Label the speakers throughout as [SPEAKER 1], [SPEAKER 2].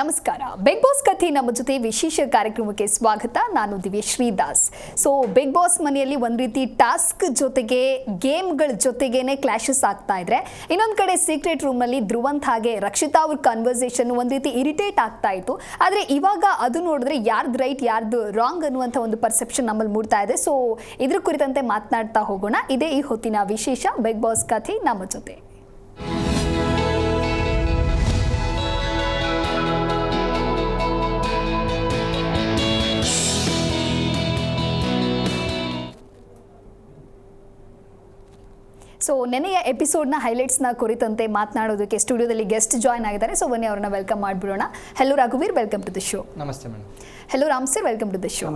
[SPEAKER 1] ನಮಸ್ಕಾರ. Big boss ಕಥೆ ನಮ್ಮ ಜೊತೆ ವಿಶೇಷ ಕಾರ್ಯಕ್ರಮಕ್ಕೆ ಸ್ವಾಗತ. ನಾನು ದಿವ್ಯ ಶ್ರೀದಾಸ್. ಸೊ ಬಿಗ್ ಬಾಸ್ ಮನೆಯಲ್ಲಿ ಒಂದು ರೀತಿ ಟಾಸ್ಕ್ ಜೊತೆಗೆ, ಗೇಮ್ಗಳ ಜೊತೆಗೇನೆ ಕ್ಲಾಶಸ್ ಆಗ್ತಾ ಇದ್ರೆ, ಇನ್ನೊಂದು ಕಡೆ ಸೀಕ್ರೆಟ್ ರೂಮಲ್ಲಿ ಧ್ರುವಂತ್ ಹಾಗೆ ರಕ್ಷಿತಾ ಅವ್ರ ಕನ್ವರ್ಸೇಷನ್ ಒಂದು ರೀತಿ ಇರಿಟೇಟ್ ಆಗ್ತಾ ಇತ್ತು. ಆದರೆ ಇವಾಗ ಅದು ನೋಡಿದ್ರೆ ಯಾರ್ದು ರೈಟ್, ಯಾರ್ದು ರಾಂಗ್ ಅನ್ನುವಂಥ ಒಂದು ಪರ್ಸೆಪ್ಷನ್ ನಮ್ಮಲ್ಲಿ ಮೂಡ್ತಾ ಇದೆ. ಸೊ ಇದ್ರ ಕುರಿತಂತೆ ಮಾತನಾಡ್ತಾ ಹೋಗೋಣ. ಇದೇ ಈ ಹೊತ್ತಿನ ವಿಶೇಷ ಬಿಗ್ ಬಾಸ್ ಕಥೆ ನಮ್ಮ ಜೊತೆ. ಸೊ ನೆನೆಯ ಎಪಿಸೋಡ್ನ ಹೈಲೈಟ್ಸ್ನ ಕುರಿತಂತೆ ಮಾತನಾಡೋದಕ್ಕೆ ಸ್ಟುಡಿಯೋದಲ್ಲಿ ಗೆಸ್ಟ್ ಜಾಯ್ನ್ ಆಗಿದ್ದಾರೆ. ಸೊ ಬನ್ನಿ ಅವ್ರನ್ನ ವೆಲ್ಕಮ್ ಮಾಡಿಬಿಡೋಣ. Hello ರಘುವೀರ್ welcome to the show
[SPEAKER 2] ನಮಸ್ತೆ madam.
[SPEAKER 1] Hello Ram sir welcome to the show.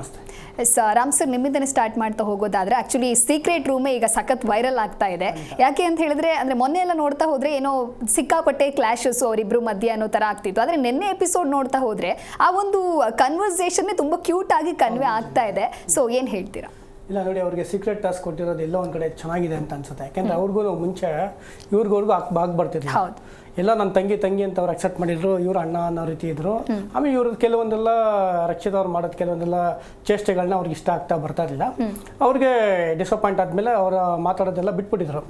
[SPEAKER 1] S Ram sir ನಿಮ್ಮಿಂದನೇ start ಮಾಡ್ತಾ ಹೋಗೋದಾದ್ರೆ ಆ್ಯಕ್ಚುಲಿ ಸೀಕ್ರೆಟ್ ರೂಮೇ ಈಗ ಸಖತ್ ವೈರಲ್ ಆಗ್ತಾ ಇದೆ. ಯಾಕೆ ಅಂತ ಹೇಳಿದ್ರೆ ಅಂದರೆ ಮೊನ್ನೆ ಎಲ್ಲ ನೋಡ್ತಾ ಹೋದರೆ ಏನೋ ಸಿಕ್ಕಾಪಟ್ಟೆ ಕ್ಲಾಶಸ್ ಅವರಿಬ್ಬರು ಮಧ್ಯೆ ಅನ್ನೋ ಥರ ಆಗ್ತಿತ್ತು. ಆದರೆ ನಿನ್ನೆ ಎಪಿಸೋಡ್ ನೋಡ್ತಾ ಹೋದರೆ ಆ ಒಂದು ಕನ್ವರ್ಸೇಷನ್ನೇ ತುಂಬ ಕ್ಯೂಟ್ ಆಗಿ ಕನ್ವೆ ಆಗ್ತಾ ಇದೆ. ಸೊ ಏನು ಹೇಳ್ತೀರಾ?
[SPEAKER 3] ಇಲ್ಲ ನೋಡಿ ಅವ್ರಿಗೆ ಸೀಕ್ರೆಟ್ ಟಾಸ್ಕ್ ಕೊಟ್ಟಿರೋದು ಎಲ್ಲೋ ಒಂದು ಕಡೆ ಚೆನ್ನಾಗಿದೆ ಅಂತ ಅನ್ಸುತ್ತೆ. ಯಾಕೆಂದ್ರೆ ಅವ್ರಿಗೂ ಮುಂಚೆ ಇವ್ರಿಗವ್ರಿಗೂ ಹಾಕ್ ಬಾಗ್
[SPEAKER 1] ಬರ್ತಿದ್ರು.
[SPEAKER 3] ಎಲ್ಲ ನನ್ನ ತಂಗಿ ತಂಗಿ ಅಂತ ಅವ್ರು ಅಕ್ಸೆಪ್ಟ್ ಮಾಡಿದ್ರು ಇವ್ರು ಅಣ್ಣ ಅನ್ನೋ ರೀತಿ ಇದ್ರು. ಆಮೇಲೆ ಇವ್ರ ಕೆಲವೊಂದೆಲ್ಲ ರಕ್ಷಿತ ಅವ್ರು ಮಾಡೋದು ಕೆಲವೊಂದೆಲ್ಲ ಚೇಷ್ಟೆಗಳನ್ನ ಅವ್ರಿಗೆ ಇಷ್ಟ ಆಗ್ತಾ ಬರ್ತಾ ಇರಲಿಲ್ಲ. ಅವ್ರಿಗೆ ಡಿಸಪಾಯಿಂಟ್ ಆದಮೇಲೆ ಅವ್ರ ಮಾತಾಡೋದೆಲ್ಲ ಬಿಟ್ಬಿಟ್ಟಿದ್ರು.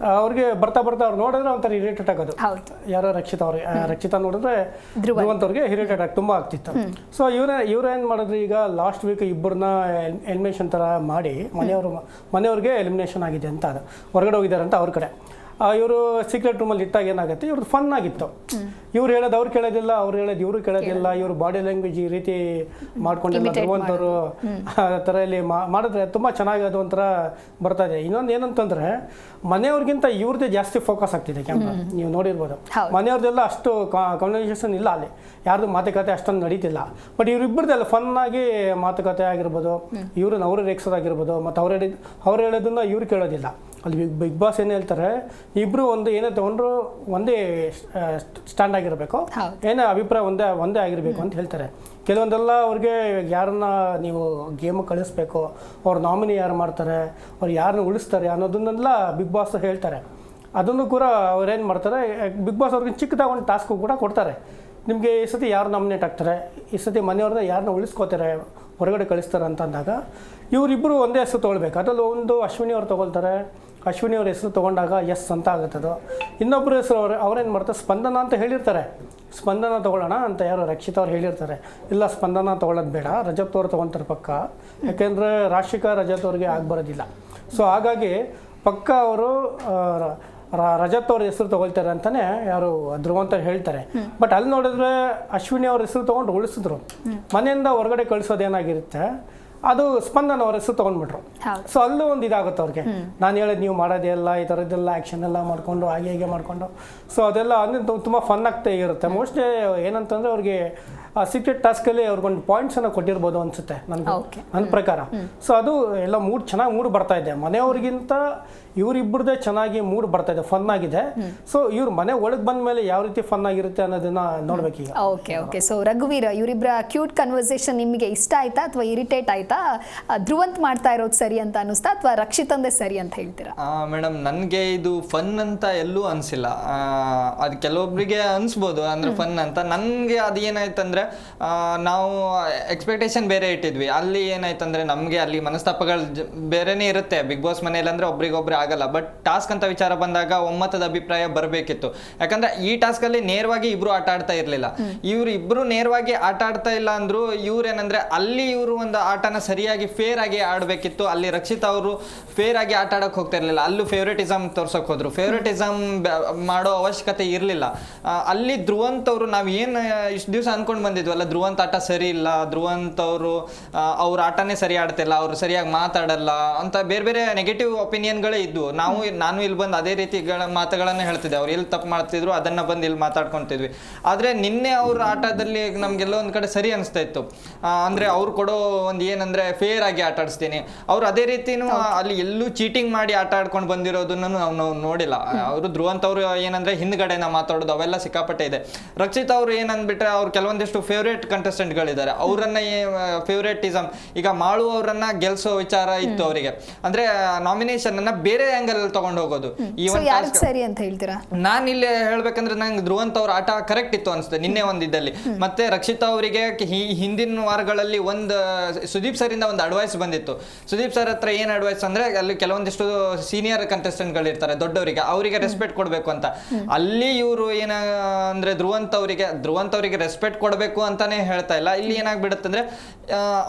[SPEAKER 3] ಅವ್ರಿಗೆ ಬರ್ತಾ ಬರ್ತಾ ಅವ್ರು ನೋಡಿದ್ರೆ ಒಂಥರ ಇರಿಟೇಟ್ ಆಗೋದು. ಯಾರೋ ರಕ್ಷಿತ ಅವ್ರಿಗೆ ರಕ್ಷಿತ ನೋಡಿದ್ರೆ ಧ್ರುವಂತವ್ರಿಗೆ ಇರಿಟೇಟ್ ಆಗಿ ತುಂಬ ಆಗ್ತಿತ್ತು. ಸೊ ಇವ್ರ ಇವ್ರೇನ್ ಮಾಡಿದ್ರು ಈಗ ಲಾಸ್ಟ್ ವೀಕ್ ಇಬ್ಬರನ್ನ ಎಲಿಮಿನೇಷನ್ ತರ ಮಾಡಿ ಮನೆಯವರು ಮನೆಯವ್ರಿಗೆ ಎಲಿಮಿನೇಷನ್ ಆಗಿದೆ ಅಂತ ಅದು. ಹೊರಗಡೆ ಹೋಗಿದ್ದಾರೆ ಅಂತ ಅವ್ರ ಕಡೆ. ಇವರು ಸೀಕ್ರೆಟ್ ರೂಮಲ್ಲಿ ಇಟ್ಟಾಗ ಏನಾಗುತ್ತೆ? ಇವ್ರದ್ದು ಫನ್ ಆಗಿತ್ತು. ಇವ್ರು ಹೇಳೋದು ಅವ್ರು ಕೇಳೋದಿಲ್ಲ ಅವ್ರು ಹೇಳೋದು ಇವರು ಕೇಳೋದಿಲ್ಲ ಇವ್ರು ಬಾಡಿ ಲ್ಯಾಂಗ್ವೇಜ್ ಈ ರೀತಿ ಮಾಡ್ಕೊಂಡಿಲ್ಲ ಭಗವಂತರು ಆ ಥರ ಇಲ್ಲಿ ಮಾ- ಮಾಡಿದ್ರೆ ತುಂಬ ಚೆನ್ನಾಗಿ ಅದು ಒಂಥರ ಬರ್ತಾ ಇದೆ. ಇನ್ನೊಂದು ಏನಂತಂದ್ರೆ ಮನೆಯವ್ರಿಗಿಂತ ಇವ್ರದ್ದೇ ಜಾಸ್ತಿ ಫೋಕಸ್ ಆಗ್ತಿದೆ ಕ್ಯಾಮ್ರಾ ನೀವು ನೋಡಿರ್ಬೋದು. ಮನೆಯವ್ರದ್ದೆಲ್ಲ ಅಷ್ಟು ಕಮ್ಯುನಿಕೇಷನ್ ಇಲ್ಲ ಅಲ್ಲಿ. ಯಾರ್ದು ಮಾತುಕತೆ ಅಷ್ಟೊಂದು ನಡೀತಿಲ್ಲ. ಬಟ್ ಇವ್ರಿಬ್ಬರದೆಲ್ಲ ಫನ್ ಆಗಿ ಮಾತುಕತೆ ಆಗಿರ್ಬೋದು. ಇವ್ರನ್ನ ಅವ್ರು ರೇಗಿಸೋದಾಗಿರ್ಬೋದು. ಮತ್ತು ಅವ್ರು ಹೇಳಿದ ಅವ್ರು ಹೇಳೋದನ್ನ ಇವ್ರು ಕೇಳೋದಿಲ್ಲ. ಅಲ್ಲಿ ಬಿಗ್ ಬಿಗ್ ಬಾಸ್ ಏನು ಹೇಳ್ತಾರೆ ಇಬ್ಬರು ಒಂದು ಏನೇ ತೊಗೊಂಡ್ರು ಒಂದೇ ಸ್ಟ್ಯಾಂಡ್ ಆಗಿರಬೇಕು. ಏನೇ ಅಭಿಪ್ರಾಯ ಒಂದೇ ಒಂದೇ ಆಗಿರಬೇಕು ಅಂತ ಹೇಳ್ತಾರೆ. ಕೆಲವೊಂದೆಲ್ಲ ಅವ್ರಿಗೆ ಯಾರನ್ನ ನೀವು ಗೇಮ್ ಕಳಿಸ್ಬೇಕು ಅವ್ರ ನಾಮಿನಿ ಯಾರು ಮಾಡ್ತಾರೆ ಅವ್ರು ಯಾರನ್ನ ಉಳಿಸ್ತಾರೆ ಅನ್ನೋದನ್ನೆಲ್ಲ ಬಿಗ್ ಬಾಸ್ ಹೇಳ್ತಾರೆ. ಅದನ್ನು ಕೂಡ ಅವ್ರೇನು ಮಾಡ್ತಾರೆ ಬಿಗ್ ಬಾಸ್ ಅವ್ರಿಗೆ ಚಿಕ್ಕದಾಗ ಒಂದು ಟಾಸ್ಕು ಕೂಡ ಕೊಡ್ತಾರೆ. ನಿಮಗೆ ಈ ಸತಿ ಯಾರು ನಾಮಿನೇಟ್ ಆಗ್ತಾರೆ ಈ ಸತಿ ಮನೆಯವ್ರನ್ನ ಯಾರನ್ನ ಉಳಿಸ್ಕೋತಾರೆ ಹೊರಗಡೆ ಕಳಿಸ್ತಾರೆ ಅಂತ ಅಂದಾಗ ಇವರಿಬ್ಬರು ಒಂದೇ ಹೆಸರು ತೊಗೊಳ್ಬೇಕು. ಅದರಲ್ಲಿ ಒಂದು ಅಶ್ವಿನಿ ಅವ್ರು ತೊಗೊಳ್ತಾರೆ ಅಶ್ವಿನಿ ಅವ್ರ ಹೆಸರು ತೊಗೊಂಡಾಗ ಎಸ್ ಅಂತ ಆಗುತ್ತದು. ಇನ್ನೊಬ್ಬರು ಹೆಸರು ಅವ್ರು ಅವ್ರೇನು ಮಾಡ್ತಾರೆ? ಸ್ಪಂದನ ಅಂತ ಹೇಳಿರ್ತಾರೆ. ಸ್ಪಂದನ ತೊಗೊಳ್ಳೋಣ ಅಂತ ಯಾರು ರಕ್ಷಿತ್ ಅವ್ರು ಹೇಳಿರ್ತಾರೆ. ಇಲ್ಲ ಸ್ಪಂದನ ತೊಗೊಳ್ಳೋದು ಬೇಡ. ರಜತ್ ಅವ್ರು ತೊಗೊತಾರೆ ಪಕ್ಕ. ಯಾಕೆಂದರೆ ರಾಶಿಕಾ ರಜತ್ ಅವ್ರಿಗೆ ಆಗ್ಬರೋದಿಲ್ಲ. ಸೊ ಹಾಗಾಗಿ ಪಕ್ಕ ಅವರು ರಜತ್ ಅವ್ರ ಹೆಸರು ತೊಗೊಳ್ತಾರೆ ಅಂತಲೇ ಯಾರು ಧ್ರುವಂತ ಹೇಳ್ತಾರೆ. ಬಟ್ ಅಲ್ಲಿ ನೋಡಿದ್ರೆ ಅಶ್ವಿನಿ ಅವ್ರ ಹೆಸರು ತೊಗೊಂಡು ಉಳಿಸಿದ್ರು. ಮನೆಯಿಂದ ಹೊರಗಡೆ ಕಳಿಸೋದೇನಾಗಿರುತ್ತೆ? ಅದು ಸ್ಪಂದನ ಅವ್ರ ಹೆಸರು ತೊಗೊಂಡ್ಬಿಟ್ರು.
[SPEAKER 1] ಹೌದು.
[SPEAKER 3] ಸೊ ಅಲ್ಲೂ ಒಂದು ಇದಾಗುತ್ತೆ ಅವ್ರಿಗೆ. ನಾನು ಹೇಳೋದು ನೀವು ಮಾಡೋದೇ ಎಲ್ಲ ಈ ಥರದ್ದೆಲ್ಲ ಆ್ಯಕ್ಷನ್ ಎಲ್ಲ ಮಾಡಿಕೊಂಡು ಹಾಗೆ ಹೀಗೆ ಮಾಡಿಕೊಂಡು. ಸೊ ಅದೆಲ್ಲ ಅಂದ್ರೆ ತುಂಬ ಫನ್ ಆಗ್ತಾ ಇರುತ್ತೆ. ಮೋಸ್ಟ್ಲಿ ಏನಂತಂದ್ರೆ ಅವ್ರಿಗೆ ಆ ಸೀಕ್ರೆಟ್ ಟಾಸ್ಕಲ್ಲಿ ಅವ್ರಿಗೊಂದು ಪಾಯಿಂಟ್ಸನ್ನು ಕೊಟ್ಟಿರ್ಬೋದು ಅನ್ಸುತ್ತೆ ನನಗೆ. ನನ್ನ ಪ್ರಕಾರ. ಸೊ ಅದು ಎಲ್ಲ ಮೂಡ್ ಚೆನ್ನಾಗಿ ಮೂಡ್ ಬರ್ತಾ ಇದೆ. ಮನೆಯವ್ರಿಗಿಂತ ಇವರಿಬ್ಬರದೇ ಚೆನ್ನಾಗಿ ಮೂಡ್ ಬರ್ತಾ ಇದೆ ಫನ್ ಆಗಿದೆ. ಸೊ ಇವ್ರ ಮನೆ ಒಳಗೆ ಬಂದ ಮೇಲೆ ಯಾವ ರೀತಿ ಫನ್ ಆಗಿರುತ್ತೆ ಅನ್ನೋದನ್ನ ನೋಡ್ಬೇಕೀಗ
[SPEAKER 1] ಓಕೆ ಓಕೆ ಸೊ ರಘುವೀರ್ ಇವರಿಬ್ಬರ ಕ್ಯೂಟ್ ಕನ್ವರ್ಸೇಷನ್ ನಿಮಗೆ ಇಷ್ಟ ಆಯ್ತಾ ಅಥವಾ ಇರಿಟೇಟ್ ಆಯ್ತಾ? ಧ್ರುವಂತ್ ಮಾಡ್ತಾ ಇರೋದು ಸರಿ ಅಂತ ಅನಿಸ್ತಾ ಅಥವಾ ರಕ್ಷಿತಂದೇ ಸರಿ ಅಂತ ಹೇಳ್ತೀರಾ?
[SPEAKER 2] ಮೇಡಮ್ ನನಗೆ ಇದು ಫನ್ ಅಂತ ಎಲ್ಲೂ ಅನಿಸಿಲ್ಲ. ಅದು ಕೆಲವೊಬ್ಬರಿಗೆ ಅನಿಸ್ಬೋದು ಅಂದ್ರೆ ಫನ್ ಅಂತ. ನನಗೆ ಅದು ಏನಾಯ್ತಂದ್ರೆ ಆ, ನಾವು ಎಕ್ಸ್ಪೆಕ್ಟೇಷನ್ ಬೇರೆ ಇಟ್ಟಿದ್ವಿ. ಅಲ್ಲಿ ಏನಾಯ್ತಂದ್ರೆ ನಮಗೆ ಅಲ್ಲಿ ಮನಸ್ತಾಪಗಳು ಬೇರೆನೇ ಇರುತ್ತೆ. ಬಿಗ್ ಬಾಸ್ ಮನೆಯಲ್ಲಿ ಅಂದ್ರೆ ಒಬ್ರಿಗೊಬ್ರು ಆಗಲ್ಲ. ಬಟ್ ಟಾಸ್ಕ್ ಅಂತ ವಿಚಾರ ಬಂದಾಗ ಒಮ್ಮತದ ಅಭಿಪ್ರಾಯ ಬರಬೇಕಿತ್ತು. ಯಾಕಂದ್ರೆ ಈ ಟಾಸ್ಕ್ ಅಲ್ಲಿ ನೇರವಾಗಿ ಇಬ್ರು ಆಟ ಆಡ್ತಾ ಇರಲಿಲ್ಲ. ಇವ್ರು ಇಬ್ರು ನೇರವಾಗಿ ಆಟ ಆಡ್ತಾ ಇಲ್ಲ ಅಂದ್ರು ಇವ್ರೇನಂದ್ರೆ ಅಲ್ಲಿ ಇವರು ಒಂದು ಆಟನ ಸರಿಯಾಗಿ ಫೇರ್ ಆಗಿ ಆಡಬೇಕಿತ್ತು. ಅಲ್ಲಿ ರಕ್ಷಿತ್ ಅವರು ಫೇರ್ ಆಗಿ ಆಟ ಆಡಕ್ಕೆ ಹೋಗ್ತಾ ಇರಲಿಲ್ಲ. ಅಲ್ಲೂ ಫೇವ್ರೇಟಿಸಮ್ ತೋರ್ಸಕ್ ಹೋದ್ರು. ಫೇವ್ರೇಟಿಸಮ್ ಮಾಡೋ ಅವಶ್ಯಕತೆ ಇರಲಿಲ್ಲ. ಅಲ್ಲಿ ಧ್ರುವಂತ್ ಅವರು ನಾವು ಏನು ಇಷ್ಟು ದಿವಸ ಅನ್ಕೊಂಡು ಬಂದಿದ್ವಲ್ಲ ಧ್ರುವಂತ್ ಆಟ ಸರಿ ಇಲ್ಲ ಧ್ರುವಂತ್ ಅವರು ಅವ್ರ ಆಟನೇ ಸರಿ ಆಡ್ತಿಲ್ಲ ಅವ್ರು ಸರಿಯಾಗಿ ಮಾತಾಡಲ್ಲ ಅಂತ ಬೇರೆ ಬೇರೆ ನೆಗೆಟಿವ್ ಒಪಿನಿಯನ್ಗಳೇ ಇದ್ವು. ನಾವು ನಾನು ಇಲ್ಲಿ ಬಂದು ಅದೇ ರೀತಿ ಮಾತುಗಳನ್ನ ಹೇಳ್ತಿದ್ದೆ. ಅವ್ರು ಎಲ್ಲಿ ತಪ್ಪು ಮಾಡ್ತಿದ್ರು ಅದನ್ನ ಬಂದು ಇಲ್ಲಿ ಮಾತಾಡ್ಕೊಂತಿದ್ವಿ. ಆದ್ರೆ ನಿನ್ನೆ ಅವ್ರ ಆಟದಲ್ಲಿ ನಮ್ಗೆಲ್ಲ ಒಂದ್ ಕಡೆ ಸರಿ ಅನಿಸ್ತಾ ಇತ್ತು. ಅಂದ್ರೆ ಅವ್ರು ಕೊಡೋ ಒಂದ್ ಏನಂದ್ರೆ ಫೇರ್ ಆಗಿ ಆಟ ಆಡಿಸ್ತೀನಿ. ಅವ್ರು ಅದೇ ರೀತಿನೂ ಅಲ್ಲಿ ಎಲ್ಲೂ ಚೀಟಿಂಗ್ ಮಾಡಿ ಆಟ ಆಡ್ಕೊಂಡು ಬಂದಿರೋದನ್ನು ನಾವು ನಾವು ನೋಡಿಲ್ಲ. ಅವರು ಧ್ರುವಂತ ಅವರು ಏನಂದ್ರೆ ಹಿಂದ್ಗಡೆ ನಾ ಮಾತಾಡೋದು ಅವೆಲ್ಲ ಸಿಕ್ಕಾಪಟ್ಟೆ ಇದೆ. ರಕ್ಷಿತ್ ಅವ್ರು ಏನಂದ್ಬಿಟ್ರೆ ಅವ್ರು ಕೆಲವೊಂದಿಷ್ಟು ಫೇವ್ರೇಟ್ ಕಂಟೆಸ್ಟೆಂಟ್ಗಳಿದ್ದಾರೆ ಅವರನ್ನ ಫೇವ್ರೇಟಿಸಮ್ ಈಗ ಮಾಳು ಅವರನ್ನ ಗೆಲ್ಸೋ ವಿಚಾರ ಇತ್ತು ಅವರಿಗೆ. ಅಂದ್ರೆ ನಾಮಿನೇಷನ್ ಅನ್ನ ಬೇರೆ ಆಂಗಲ್ ಅಲ್ಲಿ ತಗೊಂಡು ಹೋಗೋದು. ಈ
[SPEAKER 1] ಯಾರಿಗೆ ಸರಿ ಅಂತ ಹೇಳ್ತೀರಾ?
[SPEAKER 2] ನಾನು ಇಲ್ಲಿ ಹೇಳ್ಬೇಕಂದ್ರೆ ನಂಗೆ ಧ್ರುವಂತ ಅವ್ರ ಆಟ ಕರೆಕ್ಟ್ ಇತ್ತು ಅನ್ಸುತ್ತೆ ನಿನ್ನೆ ಒಂದಿದ್ದಲ್ಲಿ ಮತ್ತೆ ರಕ್ಷಿತಾ ಅವರಿಗೆ ಹಿಂದಿನ ವಾರಗಳಲ್ಲಿ ಒಂದು ಸುದೀಪ್ ಸರ್ ಇಂದ ಒಂದು ಅಡ್ವೈಸ್ ಬಂದಿತ್ತು. ಸುದೀಪ್ ಸರ್ ಹತ್ರ ಏನ್ ಅಡ್ವೈಸ್ ಅಂದ್ರೆ ಅಲ್ಲಿ ಕೆಲವೊಂದಿಷ್ಟು ಸೀನಿಯರ್ ಕಂಟೆಸ್ಟೆಂಟ್ಗಳು ಇರ್ತಾರೆ ದೊಡ್ಡವರಿಗೆ ಅವರಿಗೆ ರೆಸ್ಪೆಕ್ಟ್ ಕೊಡಬೇಕು ಅಂತ. ಅಲ್ಲಿ ಇವರು ಏನ ಅಂದ್ರೆ ಧ್ರುವಂತ್ ಅವರಿಗೆ ಧ್ರುವಂತ ಅವರಿಗೆ ರೆಸ್ಪೆಕ್ಟ್ ಕೊಡಬೇಕು ಅಂತಾನೆ ಹೇಳ್ತಾ ಇಲ್ಲ. ಇಲ್ಲಿ ಏನಾಗ್ಬಿಡುತ್ತೆ ಅಂದ್ರೆ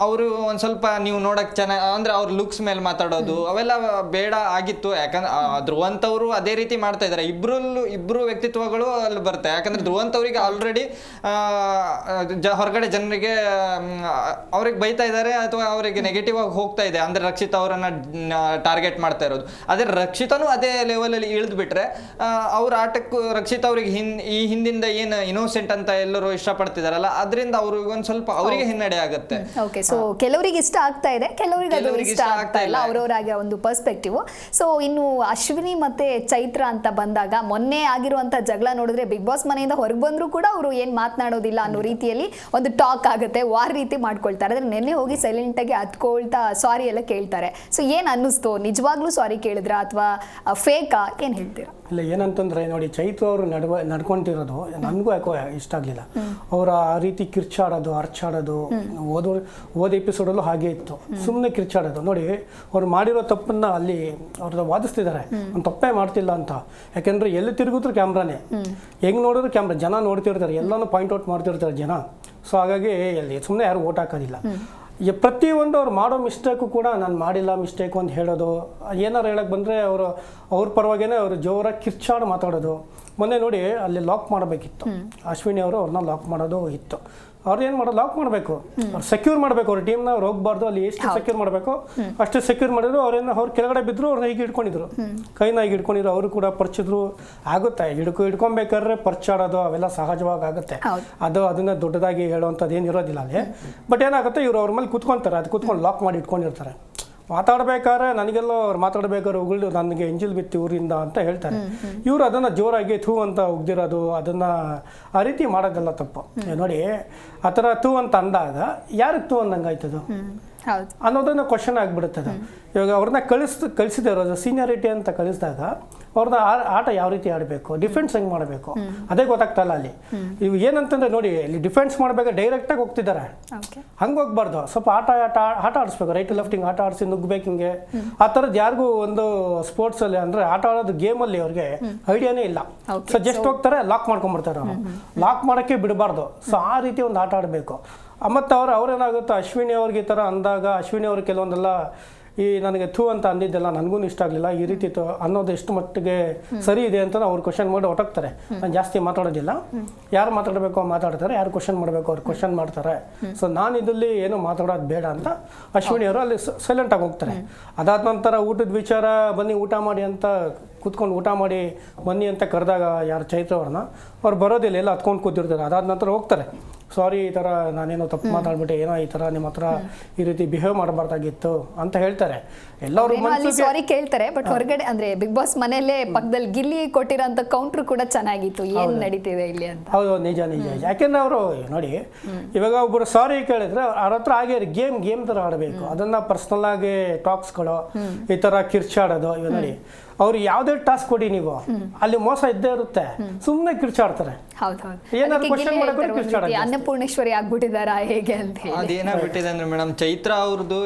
[SPEAKER 2] ಅವರು ಒಂದ್ ಸ್ವಲ್ಪ ನೀವು ನೋಡಕ್ ಚೆನ್ನಾಗಿ ಅಂದ್ರೆ ಅವ್ರ ಲುಕ್ಸ್ ಮೇಲೆ ಮಾತಾಡೋದು ಅವೆಲ್ಲ ಬೇಡ ಆಗಿತ್ತು ಯಾಕಂದ್ರೆ ಧ್ರುವಂತ ಅವರು ಅದೇ ರೀತಿ ಮಾಡ್ತಾ ಇದ್ದಾರೆ. ಇಬ್ರಲ್ಲೂ ಇಬ್ರು ವ್ಯಕ್ತಿತ್ವಗಳು ಅಲ್ಲಿ ಬರುತ್ತೆ. ಯಾಕಂದ್ರೆ ಧ್ರುವಂತ ಅವರಿಗೆ ಆಲ್ರೆಡಿ ಹೊರಗಡೆ ಜನರಿಗೆ ಅವ್ರಿಗೆ ಬೈತಾ ಇದ್ದಾರೆ ಅಥವಾ ಅವರಿಗೆ ನೆಗೆಟಿವ್ ಆಗಿ ಹೋಗ್ತಾ ಇದೆ. ಅಂದ್ರೆ ರಕ್ಷಿತ್ ಅವರನ್ನ ಟಾರ್ಗೆಟ್ ಮಾಡ್ತಾ ಇರೋದು. ಅದೇ ರಕ್ಷಿತನು ಅದೇ ಲೆವೆಲಲ್ಲಿ ಇಳಿದು ಬಿಟ್ರೆ ಅವ್ರ ಆಟಕ್ಕೂ ರಕ್ಷಿತ್ ಅವ್ರಿಗೆ ಹಿನ್ ಈ ಹಿಂದಿಂದ ಏನು ಇನೋಸೆಂಟ್ ಅಂತ ಎಲ್ಲರೂ ಇಷ್ಟಪಡ್ತಿದಾರಲ್ಲ ಅದರಿಂದ ಅವ್ರಿಗೆ ಒಂದ್ ಸ್ವಲ್ಪ ಅವರಿಗೆ ಹಿನ್ನಡೆ ಆಗುತ್ತೆ.
[SPEAKER 1] ಓಕೆ ಸೊ ಕೆಲವರಿಗೆ ಇಷ್ಟ ಆಗ್ತಾ ಇದೆ. ಕೆಲವರಿಗೆ ಅದು ಇಷ್ಟ ಆಗ್ತಾ ಇಲ್ಲ. ಅವರವರಾಗಿ ಒಂದು ಪರ್ಸ್ಪೆಕ್ಟಿವ್ ಸೊ ಇನ್ನು ಅಶ್ವಿನಿ ಮತ್ತೆ ಚೈತ್ರ ಅಂತ ಬಂದಾಗ ಮೊನ್ನೆ ಆಗಿರುವಂತ ಜಗಳ ನೋಡಿದ್ರೆ ಬಿಗ್ ಬಾಸ್ ಮನೆಯಿಂದ ಹೊರಗೆ ಬಂದ್ರು ಕೂಡ ಅವರು ಏನ್ ಮಾತನಾಡೋದಿಲ್ಲ ಅನ್ನೋ ರೀತಿಯಲ್ಲಿ ಒಂದು ಟಾಕ್ ಆಗುತ್ತೆ ವಾರ್ ರೀತಿ ಮಾಡ್ಕೊಳ್ತಾರೆ. ಆದ್ರೆ ನೆನ್ನೆ ಹೋಗಿ ಸೈಲೆಂಟ್ ಆಗಿ ಹತ್ಕೊಳ್ತಾ ಸಾರಿ ಎಲ್ಲ ಕೇಳ್ತಾರೆ. ಸೊ ಏನ್ ಅನ್ನಿಸ್ತು? ನಿಜವಾಗ್ಲೂ ಸಾರಿ ಕೇಳಿದ್ರ ಅಥವಾ ಫೇಕಾ ಏನ್ ಹೇಳ್ತೀರಾ?
[SPEAKER 3] ಇಲ್ಲ, ಏನಂತಂದ್ರೆ ನೋಡಿ ಚೈತ್ರ ಅವರು ನಡ್ವ, ನಡ್ಕೊಂಡಿರೋದು ನನಗೂ ಯಾಕೋ ಇಷ್ಟ ಆಗಲಿಲ್ಲ. ಅವರ ಆ ರೀತಿ ಕಿರ್ಚಾಡೋದು ಅರ್ಚಾಡೋದು ಓದೋ, ಓದ ಎಪಿಸೋಡಲ್ಲೂ ಹಾಗೆ ಇತ್ತು. ಸುಮ್ಮನೆ ಕಿರ್ಚಾಡೋದು. ನೋಡಿ, ಅವ್ರು ಮಾಡಿರೋ ತಪ್ಪನ್ನ ಅಲ್ಲಿ ಅವ್ರದ್ದು ವಾದಿಸ್ತಿದ್ದಾರೆ. ಅವ್ನು ತಪ್ಪೇ ಮಾಡ್ತಿಲ್ಲ ಅಂತ. ಯಾಕೆಂದ್ರೆ ಎಲ್ಲಿ ತಿರುಗಿದ್ರು ಕ್ಯಾಮ್ರಾನೇ. ಹೆಂಗ್ ನೋಡಿದ್ರು ಕ್ಯಾಮ್ರಾ. ಜನ ನೋಡ್ತಿರ್ತಾರೆ. ಎಲ್ಲಾನು ಪಾಯಿಂಟ್ ಔಟ್ ಮಾಡ್ತಿರ್ತಾರೆ ಜನ. ಸೊ ಹಾಗಾಗಿ ಎಲ್ಲಿ ಸುಮ್ಮನೆ ಯಾರು ಓಟ್ ಹಾಕೋದಿಲ್ಲ. ಪ್ರತಿಯೊಂದು ಅವ್ರು ಮಾಡೋ ಮಿಸ್ಟೇಕು ಕೂಡ ನಾನು ಮಾಡಿಲ್ಲ ಮಿಸ್ಟೇಕು ಅಂತ ಹೇಳೋದು. ಏನಾರು ಹೇಳಕ್ಕೆ ಬಂದರೆ ಅವರು, ಅವ್ರ ಪರವಾಗಿನೇ ಅವರು ಜೋರಾಗಿ ಕಿರ್ಚಾಡ್ ಮಾತಾಡೋದು. ಮೊನ್ನೆ ನೋಡಿ ಅಲ್ಲಿ ಲಾಕ್ ಮಾಡಬೇಕಿತ್ತು. ಅಶ್ವಿನಿ ಅವರು ಅವ್ರನ್ನ ಲಾಕ್ ಮಾಡೋದು ಇತ್ತು. ಅವ್ರು ಏನು ಮಾಡೋದು? ಲಾಕ್ ಮಾಡಬೇಕು. ಅವ್ರು ಸೆಕ್ಯೂರ್ ಮಾಡಬೇಕು. ಅವ್ರ ಟೀಮ್ನ ಅವ್ರು ಹೋಗ್ಬಾರ್ದು ಅಲ್ಲಿ ಎಷ್ಟು ಸೆಕ್ಯೂರ್ ಮಾಡಬೇಕು ಅಷ್ಟು ಸೆಕ್ಯೂರ್ ಮಾಡಿದ್ರು ಅವ್ರೇನು ಅವ್ರು ಕೆಳಗಡೆ ಬಿದ್ದರು ಅವ್ರನ್ನ ಹೀಗೆ ಹಿಡ್ಕೊಂಡಿದ್ರು. ಕೈನ ಹೀಗೆ ಹಿಡ್ಕೊಂಡಿದ್ರು ಅವರು ಕೂಡ ಪರ್ಚಿದ್ರು. ಆಗುತ್ತೆ. ಹಿಡ್ಕೊ ಹಿಡ್ಕೊಬೇಕಾದ್ರೆ ಪರ್ಚಾಡೋದು ಅವೆಲ್ಲ ಸಹಜವಾಗಿ ಆಗುತ್ತೆ. ಅದು ಅದನ್ನ ದೊಡ್ಡದಾಗಿ ಹೇಳುವಂಥದ್ದು ಏನು ಇರೋದಿಲ್ಲ ಅಲ್ಲಿ. ಬಟ್ ಏನಾಗುತ್ತೆ ಇವರು ಅವ್ರ ಮೇಲೆ ಕುತ್ಕೊಂತಾರೆ. ಅದು ಕುತ್ಕೊಂಡು ಲಾಕ್ ಮಾಡಿ ಇಟ್ಕೊಂಡಿರ್ತಾರೆ. ಮಾತಾಡ್ಬೇಕಾದ್ರೆ ನನಗೆಲ್ಲ ಅವ್ರು ಮಾತಾಡ್ಬೇಕಾದ್ರೆ ಉಗುಳು ನನಗೆ ಎಂಜಿಲ್ ಬಿತ್ತು ಊರಿಂದ ಅಂತ ಹೇಳ್ತಾರೆ. ಇವರು ಅದನ್ನು ಜೋರಾಗಿ ಥೂ ಅಂತ ಉಗ್ದಿರೋದು ಅದನ್ನು ಆ ರೀತಿ ಮಾಡೋದೆಲ್ಲ ತಪ್ಪು. ನೋಡಿ ಆ ಥರ ಥೂ ಅಂತ ಅಂದಾಗ ಯಾರಿಗೆ ಥೂ
[SPEAKER 1] ಅಂದಂಗೆ ಆಯ್ತದು
[SPEAKER 3] ಅನ್ನೋದನ್ನು ಕ್ವಶನ್ ಆಗಿಬಿಡುತ್ತದೆ ಇವಾಗ ಅವ್ರನ್ನ ಕಳಿಸ್ ಕಳಿಸಿದೆ ಇರೋದು ಸೀನಿಯಾರಿಟಿ ಅಂತ ಕಳಿಸಿದಾಗ ಅವ್ರನ್ನ ಆಟ ಯಾವ ರೀತಿ ಆಡಬೇಕು ಡಿಫೆನ್ಸ್ ಹೆಂಗೆ ಮಾಡಬೇಕು? ಅದೇ ಗೊತ್ತಾಗ್ತಲ್ಲ ಅಲ್ಲಿ. ಇವು ಏನಂತಂದ್ರೆ ನೋಡಿ ಇಲ್ಲಿ ಡಿಫೆನ್ಸ್ ಮಾಡಬೇಕು ಡೈರೆಕ್ಟಾಗಿ ಹೋಗ್ತಿದ್ದಾರೆ. ಹಂಗೆ ಹೋಗ್ಬಾರ್ದು. ಸ್ವಲ್ಪ ಆಟ ಆಟ ಆಟ ಆಡಿಸ್ಬೇಕು. ರೈಟ್ ಲೆಫ್ಟಿಂಗ್ ಆಟ ಆಡಿಸಿ ನುಗ್ಬೇಕು ಹಿಂಗೆ. ಆ ಥರದ್ದು ಯಾರಿಗೂ ಒಂದು ಸ್ಪೋರ್ಟ್ಸ್ ಅಲ್ಲಿ ಅಂದ್ರೆ ಆಟ ಆಡೋದು ಗೇಮಲ್ಲಿ ಅವ್ರಿಗೆ ಐಡಿಯಾನೇ ಇಲ್ಲ. ಸೊ ಜಸ್ಟ್ ಹೋಗ್ತಾರೆ ಲಾಕ್ ಮಾಡ್ಕೊಂಡ್ಬಿಡ್ತಾರೆ ಅವರು. ಲಾಕ್ ಮಾಡೋಕ್ಕೆ ಬಿಡಬಾರ್ದು. ಸೊ ಆ ರೀತಿ ಒಂದು ಆಟ ಆಡಬೇಕು. ಮತ್ತು ಅವ್ರು ಏನಾಗುತ್ತೆ? ಅಶ್ವಿನಿ ಅವ್ರಿಗೆ ಈ ಥರ ಅಂದಾಗ ಅಶ್ವಿನಿ ಅವ್ರು ಕೆಲವೊಂದೆಲ್ಲ ಈ ನನಗೆ ಥೂ ಅಂತ ಅಂದಿದ್ದೆಲ್ಲ ನನಗೂ ಇಷ್ಟ ಆಗಲಿಲ್ಲ. ಈ ರೀತಿ ತ- ಅನ್ನೋದು ಎಷ್ಟು ಮಟ್ಟಿಗೆ ಸರಿ ಇದೆ ಅಂತ ಅವ್ರು ಕ್ವಶನ್ ಮಾಡಿ ಹೊಟ್ಟೋಗ್ತಾರೆ ನಾನು ಜಾಸ್ತಿ ಮಾತಾಡೋದಿಲ್ಲ. ಯಾರು ಮಾತಾಡಬೇಕು ಮಾತಾಡ್ತಾರೆ ಯಾರು ಕ್ವಶನ್ ಮಾಡಬೇಕು ಅವ್ರು ಕ್ವಶನ್ ಮಾಡ್ತಾರೆ. ಸೊ ನಾನು ಇದರಲ್ಲಿ ಏನು ಮಾತಾಡೋದು ಬೇಡ ಅಂತ ಅಶ್ವಿನಿ ಅವರು ಅಲ್ಲಿ ಸೈಲೆಂಟ್ ಆಗಿ ಹೋಗ್ತಾರೆ. ಅದಾದ ನಂತರ ಊಟದ ವಿಚಾರ ಬನ್ನಿ ಊಟ ಮಾಡಿ ಅಂತ ಕೂತ್ಕೊಂಡು ಊಟ ಮಾಡಿ ಬನ್ನಿ ಅಂತ ಕರೆದಾಗ ಯಾರು ಚೈತ್ರ ಅವ್ರನ್ನ ಅವ್ರು ಬರೋದಿಲ್ಲ ಎಲ್ಲ ಹತ್ಕೊಂಡು ಕೂತಿರ್ತಾರೆ. ಅದಾದ ನಂತರ ಹೋಗ್ತಾರೆ. ಸಾರಿ ಈ ಥರ ನಾನೇನೋ ತಪ್ಪು ಮಾತಾಡ್ಬಿಟ್ಟೆ ಏನೋ ಈ ಥರ ನಿಮ್ಮ ಹತ್ರ ಈ ರೀತಿ ಬಿಹೇವ್ ಮಾಡಬಾರ್ದಾಗಿತ್ತು ಅಂತ ಹೇಳ್ತಾರೆ. ಎಲ್ಲರೂ
[SPEAKER 1] ಸಾರಿ ಕೇಳ್ತಾರೆ ಬಟ್ ಹೊರಗಡೆ ಅಂದ್ರೆ ಬಿಗ್ ಬಾಸ್ ಮನೆಯಲ್ಲೇ ಪಕ್ಕದಲ್ಲಿ ಗಿಲ್ಲಿ ಕೊಟ್ಟಿರೋಂಥ ಕೌಂಟ್ರ್ ಕೂಡ ಚೆನ್ನಾಗಿತ್ತು. ಏನು ನಡೀತಿದೆ ಇಲ್ಲಿ ಅಂತ.
[SPEAKER 3] ಹೌದು ನಿಜ ನಿಜ ಯಾಕೆಂದ್ರೆ ಅವರು ನೋಡಿ ಇವಾಗ ಒಬ್ಬರು ಸಾರಿ ಕೇಳಿದ್ರೆ ಅವ್ರ ಹತ್ರ ಹಾಗೆ ಗೇಮ್ ಗೇಮ್ ಥರ ಆಡಬೇಕು. ಅದನ್ನ ಪರ್ಸ್ನಲ್ ಆಗಿ ಟಾಕ್ಸ್ಗಳು ಈ ಥರ ಕಿರ್ಚಾಡೋದು ಇವಾಗ ನೋಡಿ. ಅವ್ರು ಯಾವ್ದೇ ಟಾಸ್ಕ್ ಕೊಡಿ ನೀವು. ಅಲ್ಲಿ ಮೋಸ ಇದ್ದೇ ಇರುತ್ತೆ. ಸುಮ್ಮನೆ ಕಿರ್ಚಾಡ್ತಾರೆ.
[SPEAKER 1] ಅನ್ನಪೂರ್ಣೇಶ್ವರಿ ಆಗ್ಬಿಟ್ಟಿದಾರಾ ಹೇಗೆ ಅಂತ
[SPEAKER 2] ಅದೇನಾಗ್ಬಿಟ್ಟಿದೆ ಅಂದ್ರೆ ಮೇಡಮ್ ಚೈತ್ರ ಅವ್ರದ್ದು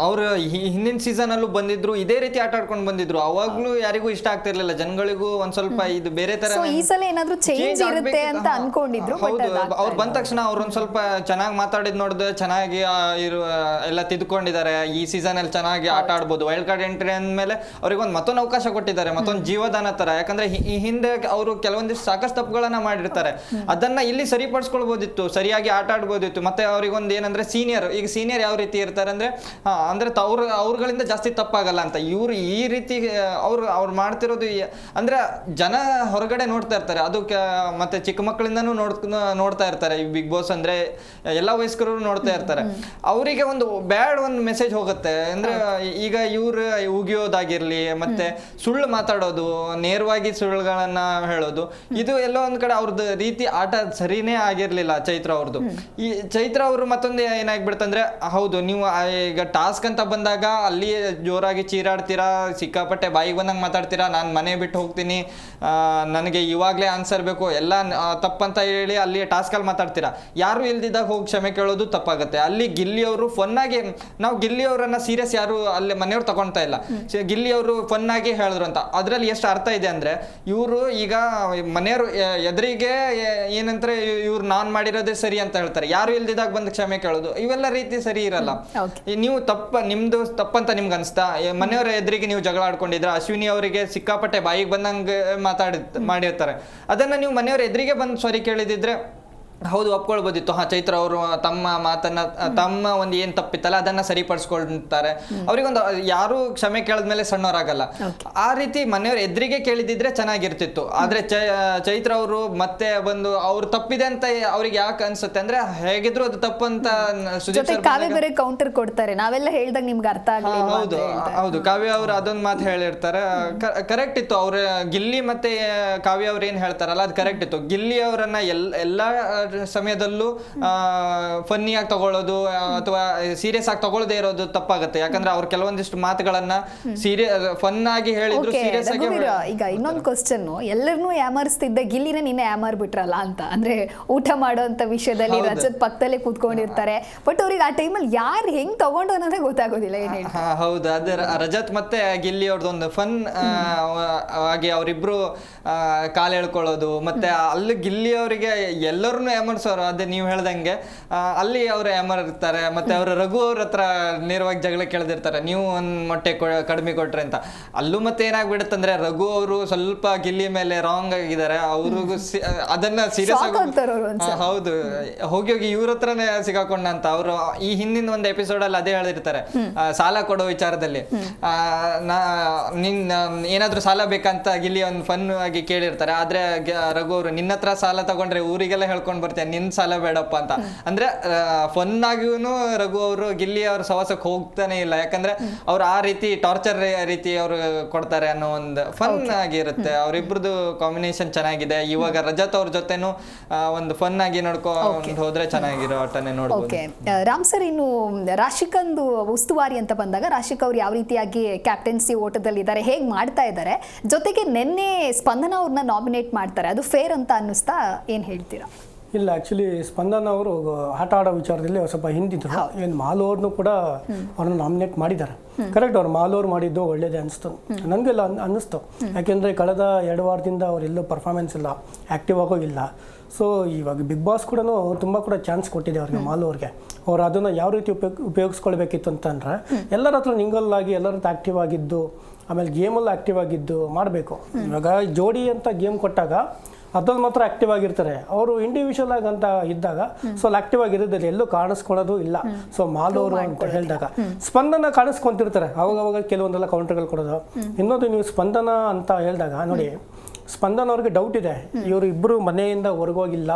[SPEAKER 2] ಅವ್ರ ಹಿಂದಿನ ಸೀಸನ್ ಅಲ್ಲೂ ಬಂದಿದ್ರು ಇದೇ ರೀತಿ ಆಟ ಆಡ್ಕೊಂಡು ಬಂದಿದ್ರು. ಅವಾಗ್ಲೂ ಯಾರಿಗೂ ಇಷ್ಟ ಆಗ್ತಿರ್ಲಿಲ್ಲ. ಜನಗಳಿಗೂ ಒಂದ್ ಸ್ವಲ್ಪ ಇದು ಬೇರೆ ತರ
[SPEAKER 1] ಸೊ ಈ ಸಲ ಏನಾದ್ರೂ ಚೇಂಜ್ ಇರುತ್ತೆ ಅಂತ ಅನ್ಕೊಂಡಿದ್ರು
[SPEAKER 2] ಹೌದು. ಅವ್ರು ಬಂದ ತಕ್ಷಣ ಅವ್ರೊಂದ್ ಸ್ವಲ್ಪ ಚೆನ್ನಾಗಿ ಮಾತಾಡಿದ್ ನೋಡಿದ್ರೆ ಚೆನ್ನಾಗಿ ಆ, ಇರು ಎಲ್ಲ ತಿದ್ಕೊಂಡಿದ್ದಾರೆ. ಈ ಸೀಸನ್ ಅಲ್ಲಿ ಚೆನ್ನಾಗಿ ಆಟ ಆಡ್ಬೋದು. ವೈಲ್ಡ್ ಕಾರ್ಡ್ ಎಂಟ್ರಿ ಅಂದ್ಮೇಲೆ ಅವ್ರಿಗೆ ಒಂದು ಮತ್ತೊಂದು ಅವಕಾಶ ಕೊಟ್ಟಿದ್ದಾರೆ ಮತ್ತೊಂದು ಜೀವದಾನ ತರ. ಯಾಕಂದ್ರೆ ಈ ಹಿಂದೆ ಅವರು ಕೆಲವೊಂದಿಷ್ಟು ಸಾಕಷ್ಟು ತಪ್ಪುಗಳನ್ನ ಮಾಡಿರ್ತಾರೆ. ಅದನ್ನ ಇಲ್ಲಿ ಸರಿಪಡಿಸ್ಕೊಳ್ಬೋದಿತ್ತು ಸರಿಯಾಗಿ ಆಟ ಆಡ್ಬೋದಿತ್ತು. ಮತ್ತೆ ಅವ್ರಿಗೊಂದು ಏನಂದ್ರೆ ಸೀನಿಯರ್ ಈಗ ಸೀನಿಯರ್ ಯಾವ ರೀತಿ ಇರ್ತಾರೆ ಅಂದ್ರೆ ಅಂದ್ರೆ ಅವ್ರ ಅವ್ರಗಳಿಂದ ಜಾಸ್ತಿ ತಪ್ಪಾಗಲ್ಲ ಅಂತ. ಇವ್ರು ಈ ರೀತಿ ಅವ್ರು ಅವ್ರು ಮಾಡ್ತಿರೋದು ಅಂದ್ರೆ ಜನ ಹೊರಗಡೆ ನೋಡ್ತಾ ಇರ್ತಾರೆ. ಅದು ಮತ್ತೆ ಚಿಕ್ಕ ಮಕ್ಕಳಿಂದನೂ ನೋಡ್ ನೋಡ್ತಾ ಇರ್ತಾರೆ. ಈ ಬಿಗ್ ಬಾಸ್ ಅಂದ್ರೆ ಎಲ್ಲ ವಯಸ್ಕರು ನೋಡ್ತಾ ಇರ್ತಾರೆ. ಅವರಿಗೆ ಒಂದು ಬ್ಯಾಡ್ ಒಂದು ಮೆಸೇಜ್ ಹೋಗುತ್ತೆ. ಅಂದ್ರೆ ಈಗ ಇವ್ರು ಉಗಿಯೋದಾಗಿರ್ಲಿ ಮತ್ತೆ ಮತ್ತೆ ಸುಳ್ಳು ಮಾತಾಡೋದು ನೇರವಾಗಿ ಸುಳ್ಳುಗಳನ್ನ ಹೇಳೋದು ಇದು ಎಲ್ಲೋ ಒಂದ್ ಕಡೆ ಅವ್ರದ್ದು ರೀತಿ ಆಟ ಸರಿನೇ ಆಗಿರ್ಲಿಲ್ಲ ಚೈತ್ರ ಅವ್ರದ್ದು ಈ ಚೈತ್ರ ಅವರು ಮತ್ತೊಂದು ಏನಾಗ್ಬಿಡ್ತಂದ್ರೆ ಹೌದು ನೀವು ಈಗ ಟಾಸ್ಕ್ ಅಂತ ಬಂದಾಗ ಅಲ್ಲಿ ಜೋರಾಗಿ ಚೀರಾಡ್ತೀರಾ ಸಿಕ್ಕಾಪಟ್ಟೆ ಬಾಯಿಗೆ ಬಂದಂಗೆ ಮಾತಾಡ್ತೀರಾ ನಾನು ಮನೆ ಬಿಟ್ಟು ಹೋಗ್ತೀನಿ ಆ, ನನಗೆ ಇವಾಗಲೇ ಆನ್ಸರ್ ಬೇಕು ಎಲ್ಲ ತಪ್ಪಂತ ಹೇಳಿ ಅಲ್ಲಿ ಟಾಸ್ಕಲ್ಲಿ ಮಾತಾಡ್ತೀರಾ. ಯಾರು ಇಲ್ದಿದ್ದಾಗ ಹೋಗಿ ಕ್ಷಮೆ ಕೇಳೋದು ತಪ್ಪಾಗುತ್ತೆ. ಅಲ್ಲಿ ಗಿಲ್ಲಿ ಅವರು ಫನ್ನಾಗಿ ನಾವು ಗಿಲ್ಲಿ ಅವರನ್ನ ಸೀರಿಯಸ್ ಯಾರು ಅಲ್ಲಿ ಮನೆಯವ್ರು ತಗೊಳ್ತಾ ಇಲ್ಲ. ಗಿಲ್ಲಿ ಅವರು ಫನ್ ಆಗಿ ಹೇಳಿದ್ರು ಅಂತ. ಅದರಲ್ಲಿ ಎಷ್ಟು ಅರ್ಥ ಇದೆ ಅಂದ್ರೆ ಇವರು ಈಗ ಮನೆಯವರು ಎದುರಿಗೆ ಏನಂತಾರೆ ಇವ್ರು ನಾನ್ ಮಾಡಿರೋದೇ ಸರಿ ಅಂತ ಹೇಳ್ತಾರೆ. ಯಾರು ಇಲ್ದಿದಾಗ ಬಂದು ಕ್ಷಮೆ ಕೇಳೋದು ಇವೆಲ್ಲ ರೀತಿ ಸರಿ ಇರಲ್ಲ. ನೀವು ತಪ್ಪ ನಿಮ್ದು ತಪ್ಪಂತ ನಿಮ್ಗೆ ಅನಿಸ್ತಾ ಮನೆಯವರ ಎದುರಿಗೆ ನೀವು ಜಗಳ ಆಡ್ಕೊಂಡಿದ್ರೆ ಅಶ್ವಿನಿ ಅವರಿಗೆ ಸಿಕ್ಕಾಪಟ್ಟೆ ಬಾಯಿಗೆ ಬಂದಂಗೆ ಮಾತಾಡಿ ಮಾಡಿರ್ತಾರೆ. ಅದನ್ನ ನೀವು ಮನೆಯವ್ರ ಎದುರಿಗೆ ಬಂದು ಸಾರಿ ಕೇಳಿದಿದ್ರೆ ಹೌದು ಒಪ್ಕೊಳ್ಬೋದಿತ್ತು. ಹಾ ಚೈತ್ರ ಅವರು ತಮ್ಮ ಮಾತನ್ನ ತಮ್ಮ ಒಂದು ಏನ್ ತಪ್ಪಿತ್ತಲ್ಲ ಅದನ್ನ ಸರಿಪಡಿಸ್ಕೊಳ್ತಾರೆ. ಅವರಿಗೊಂದು ಯಾರು ಕ್ಷಮೆ ಕೇಳಿದ್ಮೇಲೆ ಸಣ್ಣವರಾಗಲ್ಲ. ಆ ರೀತಿ ಮನೆಯವ್ರ ಎದುರಿಗೆ ಕೇಳಿದಿದ್ರೆ ಚೆನ್ನಾಗಿರ್ತಿತ್ತು. ಆದ್ರೆ ಚೈತ್ರ ಅವರು ಮತ್ತೆ ಬಂದು ಅವ್ರು ತಪ್ಪಿದೆ ಅಂತ ಅವ್ರಿಗೆ ಯಾಕೆ ಅನ್ಸುತ್ತೆ ಅಂದ್ರೆ ಹೇಗಿದ್ರು ಅದು ತಪ್ಪು ಅಂತ
[SPEAKER 1] ಬೇರೆ ಕೌಂಟರ್ ಕೊಡ್ತಾರೆ. ನಾವೆಲ್ಲ ಹೇಳ್ದಾಗ ನಿಮ್ಗೆ ಅರ್ಥ
[SPEAKER 2] ಹೌದು ಹೌದು. ಕಾವ್ಯ ಅವರು ಅದೊಂದು ಮಾತು ಹೇಳಿರ್ತಾರೆ. ಕರೆಕ್ಟ್ ಇತ್ತು. ಅವ್ರ ಗಿಲ್ಲಿ ಮತ್ತೆ ಕಾವ್ಯ ಅವ್ರು ಏನ್ ಹೇಳ್ತಾರಲ್ಲ ಅದು ಕರೆಕ್ಟ್ ಇತ್ತು. ಗಿಲ್ಲಿ ಅವರನ್ನ ಎಲ್ಲ ಎಲ್ಲಾ ಸಮಯದಲ್ಲೂ ಫನ್ನಿಯಾಗಿ ತಗೊಳ್ಳೋದು ಅಥವಾ ಸೀರಿಯಸ್ ಆಗಿ ತಗೊಳ್ಳದೆ ಇರೋದು ತಪ್ಪಾಗುತ್ತೆ. ಯಾಕಂದ್ರೆ ಅವ್ರು ಕೆಲವೊಂದಿಷ್ಟು ಮಾತುಗಳನ್ನ ಸೀರಿಯ ಫನ್ ಆಗಿ ಹೇಳಿದ್ರು ಸೀರಿಯಸ್ ಆಗಿ
[SPEAKER 1] ಈಗ ಇನ್ನೊಂದು ಕ್ವಶನ್ ಎಲ್ಲರನ್ನೂ ಯಾಮರಿಸ್ತಿದ್ದ ಗಿಲ್ಲಿನ ನಿನ್ನೆ ಯಾಮಾರ್ ಬಿಟ್ರಲ್ಲ ಅಂತ. ಅಂದ್ರೆ ಊಟ ಮಾಡುವಂತ ವಿಷಯದಲ್ಲಿ
[SPEAKER 2] ರಜದ
[SPEAKER 1] ರಜತ್ ಪಕ್ಕದಲ್ಲೇ ಕೂತ್ಕೊಂಡಿರ್ತಾರೆ. ಬಟ್ ಅವ್ರಿಗೆ ಆ ಟೈಮಲ್ಲಿ ಯಾರು ಹೆಂಗ್ ತಗೊಂಡು ಅನ್ನೋದೇ ಗೊತ್ತಾಗೋದಿಲ್ಲ ಏನ್
[SPEAKER 2] ಹೌದು. ಅದೇ ರಜತ್ ಮತ್ತೆ ಗಿಲ್ಲಿ ಅವ್ರದ್ದೊಂದು ಫನ್ ಆಗಿ ಅವರಿಬ್ರು ಕಾಲು ಎಳ್ಕೊಳ್ಳೋದು. ಮತ್ತೆ ಅಲ್ಲಿ ಗಿಲ್ಲಿ ಅವರಿಗೆ ಎಲ್ಲರನ್ನು ಎಮರ್ಸೋರು ಅದೇ ನೀವು ಹೇಳ್ದಂಗೆ ಅಲ್ಲಿ ಅಲ್ಲಿ ಎಮರ್ ಇರ್ತಾರೆ ಮತ್ತೆ ಅವ್ರ ರಘು ಅವ್ರ ಹತ್ರ ನೇರವಾಗಿ ಜಗಳ ಕೇಳ್ದಿರ್ತಾರೆ ನೀವು ಒಂದ್ ಮೊಟ್ಟೆ ಕಡಿಮೆ ಕೊಟ್ರೆ ಅಂತ. ಅಲ್ಲೂ ಮತ್ತೆ ಏನಾಗ್ಬಿಡುತ್ತಂದ್ರೆ ರಘು ಅವರು ಸ್ವಲ್ಪ ಗಿಲ್ಲಿ ಮೇಲೆ ರಾಂಗ್ ಆಗಿದ್ದಾರೆ ಅವ್ರಿಗೂ ಅದನ್ನ ಸೀರಿಯಸ್
[SPEAKER 1] ಅವ್ರು
[SPEAKER 2] ಹೌದು. ಹೋಗಿ ಹೋಗಿ ಇವ್ರ ಹತ್ರನೇ ಸಿಗಾಕೊಂಡ ಅಂತ ಅವರು ಈ ಹಿಂದಿನ ಒಂದು ಎಪಿಸೋಡ್ ಅಲ್ಲಿ ಅದೇ ಹೇಳಿರ್ತಾರೆ ಸಾಲ ಕೊಡೋ ವಿಚಾರದಲ್ಲಿ. ಆ, ನಾ ನಿನ್ ಏನಾದ್ರೂ ಸಾಲ ಬೇಕಂತ ಗಿಲ್ಲಿ ಒಂದು ಫನ್ ಆಗಿ ಕೇಳಿರ್ತಾರೆ ಆದ್ರೆ ರಘು ಅವರು ನಿನ್ನ ಹತ್ರ ಸಾಲ ತಗೊಂಡ್ರೆ ಊರಿಗೆಲ್ಲ ಹೇಳ್ಕೊಂಡ್ ಬರ್ತೀಯ ನಿನ್ ಸಾಲ ಬೇಡಪ್ಪ ಅಂತ. ಅಂದ್ರೆ ಫನ್ ಆಗಿನೂ ರಘು ಅವರು ಗಿಲ್ಲಿ ಅವ್ರ ಸವಾಸಕ್ಕೆ ಹೋಗ್ತಾನೆ ಇಲ್ಲ. ಯಾಕಂದ್ರೆ ಅವ್ರು ಆ ರೀತಿ ಟಾರ್ಚರ್ ರೀತಿ ಅವರು ಕೊಡ್ತಾರೆ ಅನ್ನೋ ಒಂದು ಫನ್ ಆಗಿರುತ್ತೆ. ಅವ್ರಿಬ್ರದ್ದು ಕಾಂಬಿನೇಷನ್ ಚೆನ್ನಾಗಿದೆ. ಇವಾಗ ರಜತ್ ಅವ್ರ ಜೊತೆನೂ ಒಂದು ಫನ್ ಆಗಿ ನೋಡ್ಕೊಂಡು ಹೋದ್ರೆ ಚೆನ್ನಾಗಿರೋ ಆಟನೇ ನೋಡ್ಬೋದು.
[SPEAKER 1] ರಾಮ್ ಸರ್ ಇನ್ನು ರಾಶಿಕಂದು ಉಸ್ತುವಾರಿ ಅಂತ ಬಂದಾಗ ರಾಶಿಕ್ ಅವ್ರು ಯಾವ ರೀತಿಯಾಗಿ ಕ್ಯಾಪ್ಟನ್ಸಿ ಓಟದಲ್ಲಿದ್ದಾರೆ ಹೇಗೆ ಮಾಡ್ತಾ ಇದ್ದಾರೆ ಜೊತೆಗೆ ನಿನ್ನೆ ಸ್ಪಂದನ ಅವ್ರನ್ನ ನಾಮಿನೇಟ್ ಮಾಡ್ತಾರೆ. ಅದು ಫೇರ್ ಅಂತ ಅನ್ನಿಸ್ತಾ ಏನ್ ಹೇಳ್ತೀರಾ?
[SPEAKER 3] ಇಲ್ಲ ಆ್ಯಕ್ಚುಲಿ ಸ್ಪಂದನ ಅವರು ಆಟ ಆಡೋ ವಿಚಾರದಲ್ಲಿ ಅವ್ರು ಸ್ವಲ್ಪ ಹಿಂದಿದ್ರು. ಏನು ಮಾಲು ಅವ್ರನ್ನೂ ಕೂಡ ಅವ್ರನ್ನ ನಾಮಿನೇಟ್ ಮಾಡಿದ್ದಾರೆ. ಕರೆಕ್ಟ್ ಅವ್ರು ಮಾಲೋರ್ ಅವ್ರು ಮಾಡಿದ್ದು ಒಳ್ಳೇದೇ ಅನಿಸ್ತು. ನನಗೆಲ್ಲ ಅನ್ ಅನ್ನಿಸ್ತು. ಯಾಕೆಂದರೆ ಕಳೆದ ಎರಡು ವಾರದಿಂದ ಅವರೆಲ್ಲೂ ಪರ್ಫಾರ್ಮೆನ್ಸ್ ಇಲ್ಲ ಆ್ಯಕ್ಟಿವ್ ಆಗೋ ಇಲ್ಲ. ಸೊ ಇವಾಗ ಬಿಗ್ ಬಾಸ್ ಕೂಡ ತುಂಬ ಕೂಡ ಚಾನ್ಸ್ ಕೊಟ್ಟಿದೆ ಅವ್ರಿಗೆ ಮಾಲು ಅವ್ರಿಗೆ ಅವ್ರು ಅದನ್ನು ಯಾವ ರೀತಿ ಉಪಯೋಗ ಉಪಯೋಗಿಸ್ಕೊಳ್ಬೇಕಿತ್ತು ಅಂತಂದರೆ ಎಲ್ಲರ ಹತ್ರ ನಿಂಗಲ್ ಆಗಿ ಎಲ್ಲರ ಹತ್ರ ಆ್ಯಕ್ಟಿವ್ ಆಗಿದ್ದು ಆಮೇಲೆ ಗೇಮಲ್ಲಿ ಆ್ಯಕ್ಟಿವ್ ಆಗಿದ್ದು ಮಾಡಬೇಕು. ಇವಾಗ ಜೋಡಿ ಅಂತ ಗೇಮ್ ಕೊಟ್ಟಾಗ ಅದ್ರಲ್ಲಿ ಮಾತ್ರ ಆಕ್ಟಿವ್ ಆಗಿರ್ತಾರೆ. ಅವರು ಇಂಡಿವಿಜುವಲ್ ಆಗಿ ಅಂತ ಇದ್ದಾಗ ಸೊ ಅಲ್ಲಿ ಆಕ್ಟಿವ್ ಆಗಿರೋದಿಲ್ಲ ಎಲ್ಲೂ ಕಾಣಿಸ್ಕೊಳ್ಳೋದು ಇಲ್ಲ. ಸೊ ಮಾಲೋರು ಅಂತ ಹೇಳಿದಾಗ. ಸ್ಪಂದನ ಕಾಣಿಸ್ಕೊಂತಿರ್ತಾರೆ. ಅವಾಗವಾಗ ಅವಾಗ ಕೆಲವೊಂದೆಲ್ಲ ಕೌಂಟರ್ಗಳು ಕೊಡೋದು. ಇನ್ನೊಂದು ನೀವು ಸ್ಪಂದನ ಅಂತ ಹೇಳಿದಾಗ ನೋಡಿ ಸ್ಪಂದನ ಅವ್ರಿಗೆ ಡೌಟ್ ಇದೆ. ಇವರು ಇಬ್ಬರು ಮನೆಯಿಂದ ಹೊರಗೋಗಿಲ್ಲ.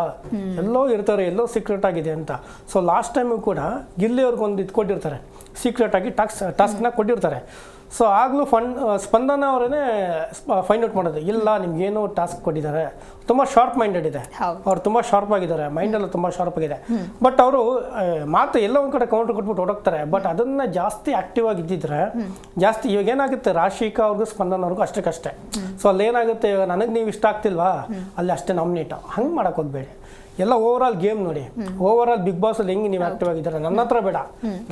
[SPEAKER 3] ಎಲ್ಲೋ ಇರ್ತಾರೆ ಎಲ್ಲೋ ಸೀಕ್ರೆಟ್ ಆಗಿದೆ ಅಂತ. ಸೊ ಲಾಸ್ಟ್ ಟೈಮು ಕೂಡ ಗಿಲ್ಲಿ ಅವ್ರಿಗೆ ಒಂದು ಇದು ಕೊಟ್ಟಿರ್ತಾರೆ. ಸೀಕ್ರೆಟ್ ಆಗಿ ಟಾಕ್ಸ್ ಟಾಸ್ಕ್ನ ಕೊಟ್ಟಿರ್ತಾರೆ. ಸೊ ಆಗಲೂ ಫಂಡ್ ಸ್ಪಂದನ ಅವರೇ ಫೈಂಡ್ ಔಟ್ ಮಾಡೋದು. ಇಲ್ಲ ನಿಮ್ಗೇನೋ ಟಾಸ್ಕ್ ಕೊಟ್ಟಿದ್ದಾರೆ. ತುಂಬ ಶಾರ್ಪ್ ಮೈಂಡೆಡ್ ಇದೆ. ಅವ್ರು ತುಂಬ ಶಾರ್ಪ್ ಆಗಿದ್ದಾರೆ. ಮೈಂಡ್ ಎಲ್ಲ ತುಂಬ ಶಾರ್ಪ್ ಆಗಿದೆ. ಬಟ್ ಅವರು ಮಾತು ಎಲ್ಲ ಒಂದ್ ಕಡೆ ಕೌಂಟರ್ ಕೊಟ್ಬಿಟ್ಟು ಹೊಡೋಗ್ತಾರೆ ಬಟ್ ಅದನ್ನ ಜಾಸ್ತಿ ಆಕ್ಟಿವ್ ಆಗಿ ಇದ್ದಿದ್ರೆ ಜಾಸ್ತಿ ಇವಾಗ ಏನಾಗುತ್ತೆ? ರಾಶಿಕಾ ಅವ್ರಿಗೂ ಸ್ಪಂದನ ಅವ್ರಿಗೂ ಅಷ್ಟಕ್ಕಷ್ಟೇ. ಸೊ ಅಲ್ಲಿ ಏನಾಗುತ್ತೆ? ಇವಾಗ ನನಗೆ ನೀವು ಇಷ್ಟ ಆಗ್ತಿಲ್ವಾ? ಅಲ್ಲಿ ಅಷ್ಟೇ ನಾಮಿನೇಟ್ ಹಂಗೆ ಮಾಡಕ್ ಹೋಗ್ಬೇಡಿ. ಎಲ್ಲ ಓವರ್ ಆಲ್ ಗೇಮ್ ನೋಡಿ. ಓವರ್ ಆಲ್ ಬಿಗ್ ಬಾಸ್ ಅಲ್ಲಿ ಹೆಂಗೆ ನೀವು ಆಕ್ಟಿವ್ ಆಗಿದ್ದೀರಾ? ನನ್ನ ಹತ್ರ ಬೇಡ.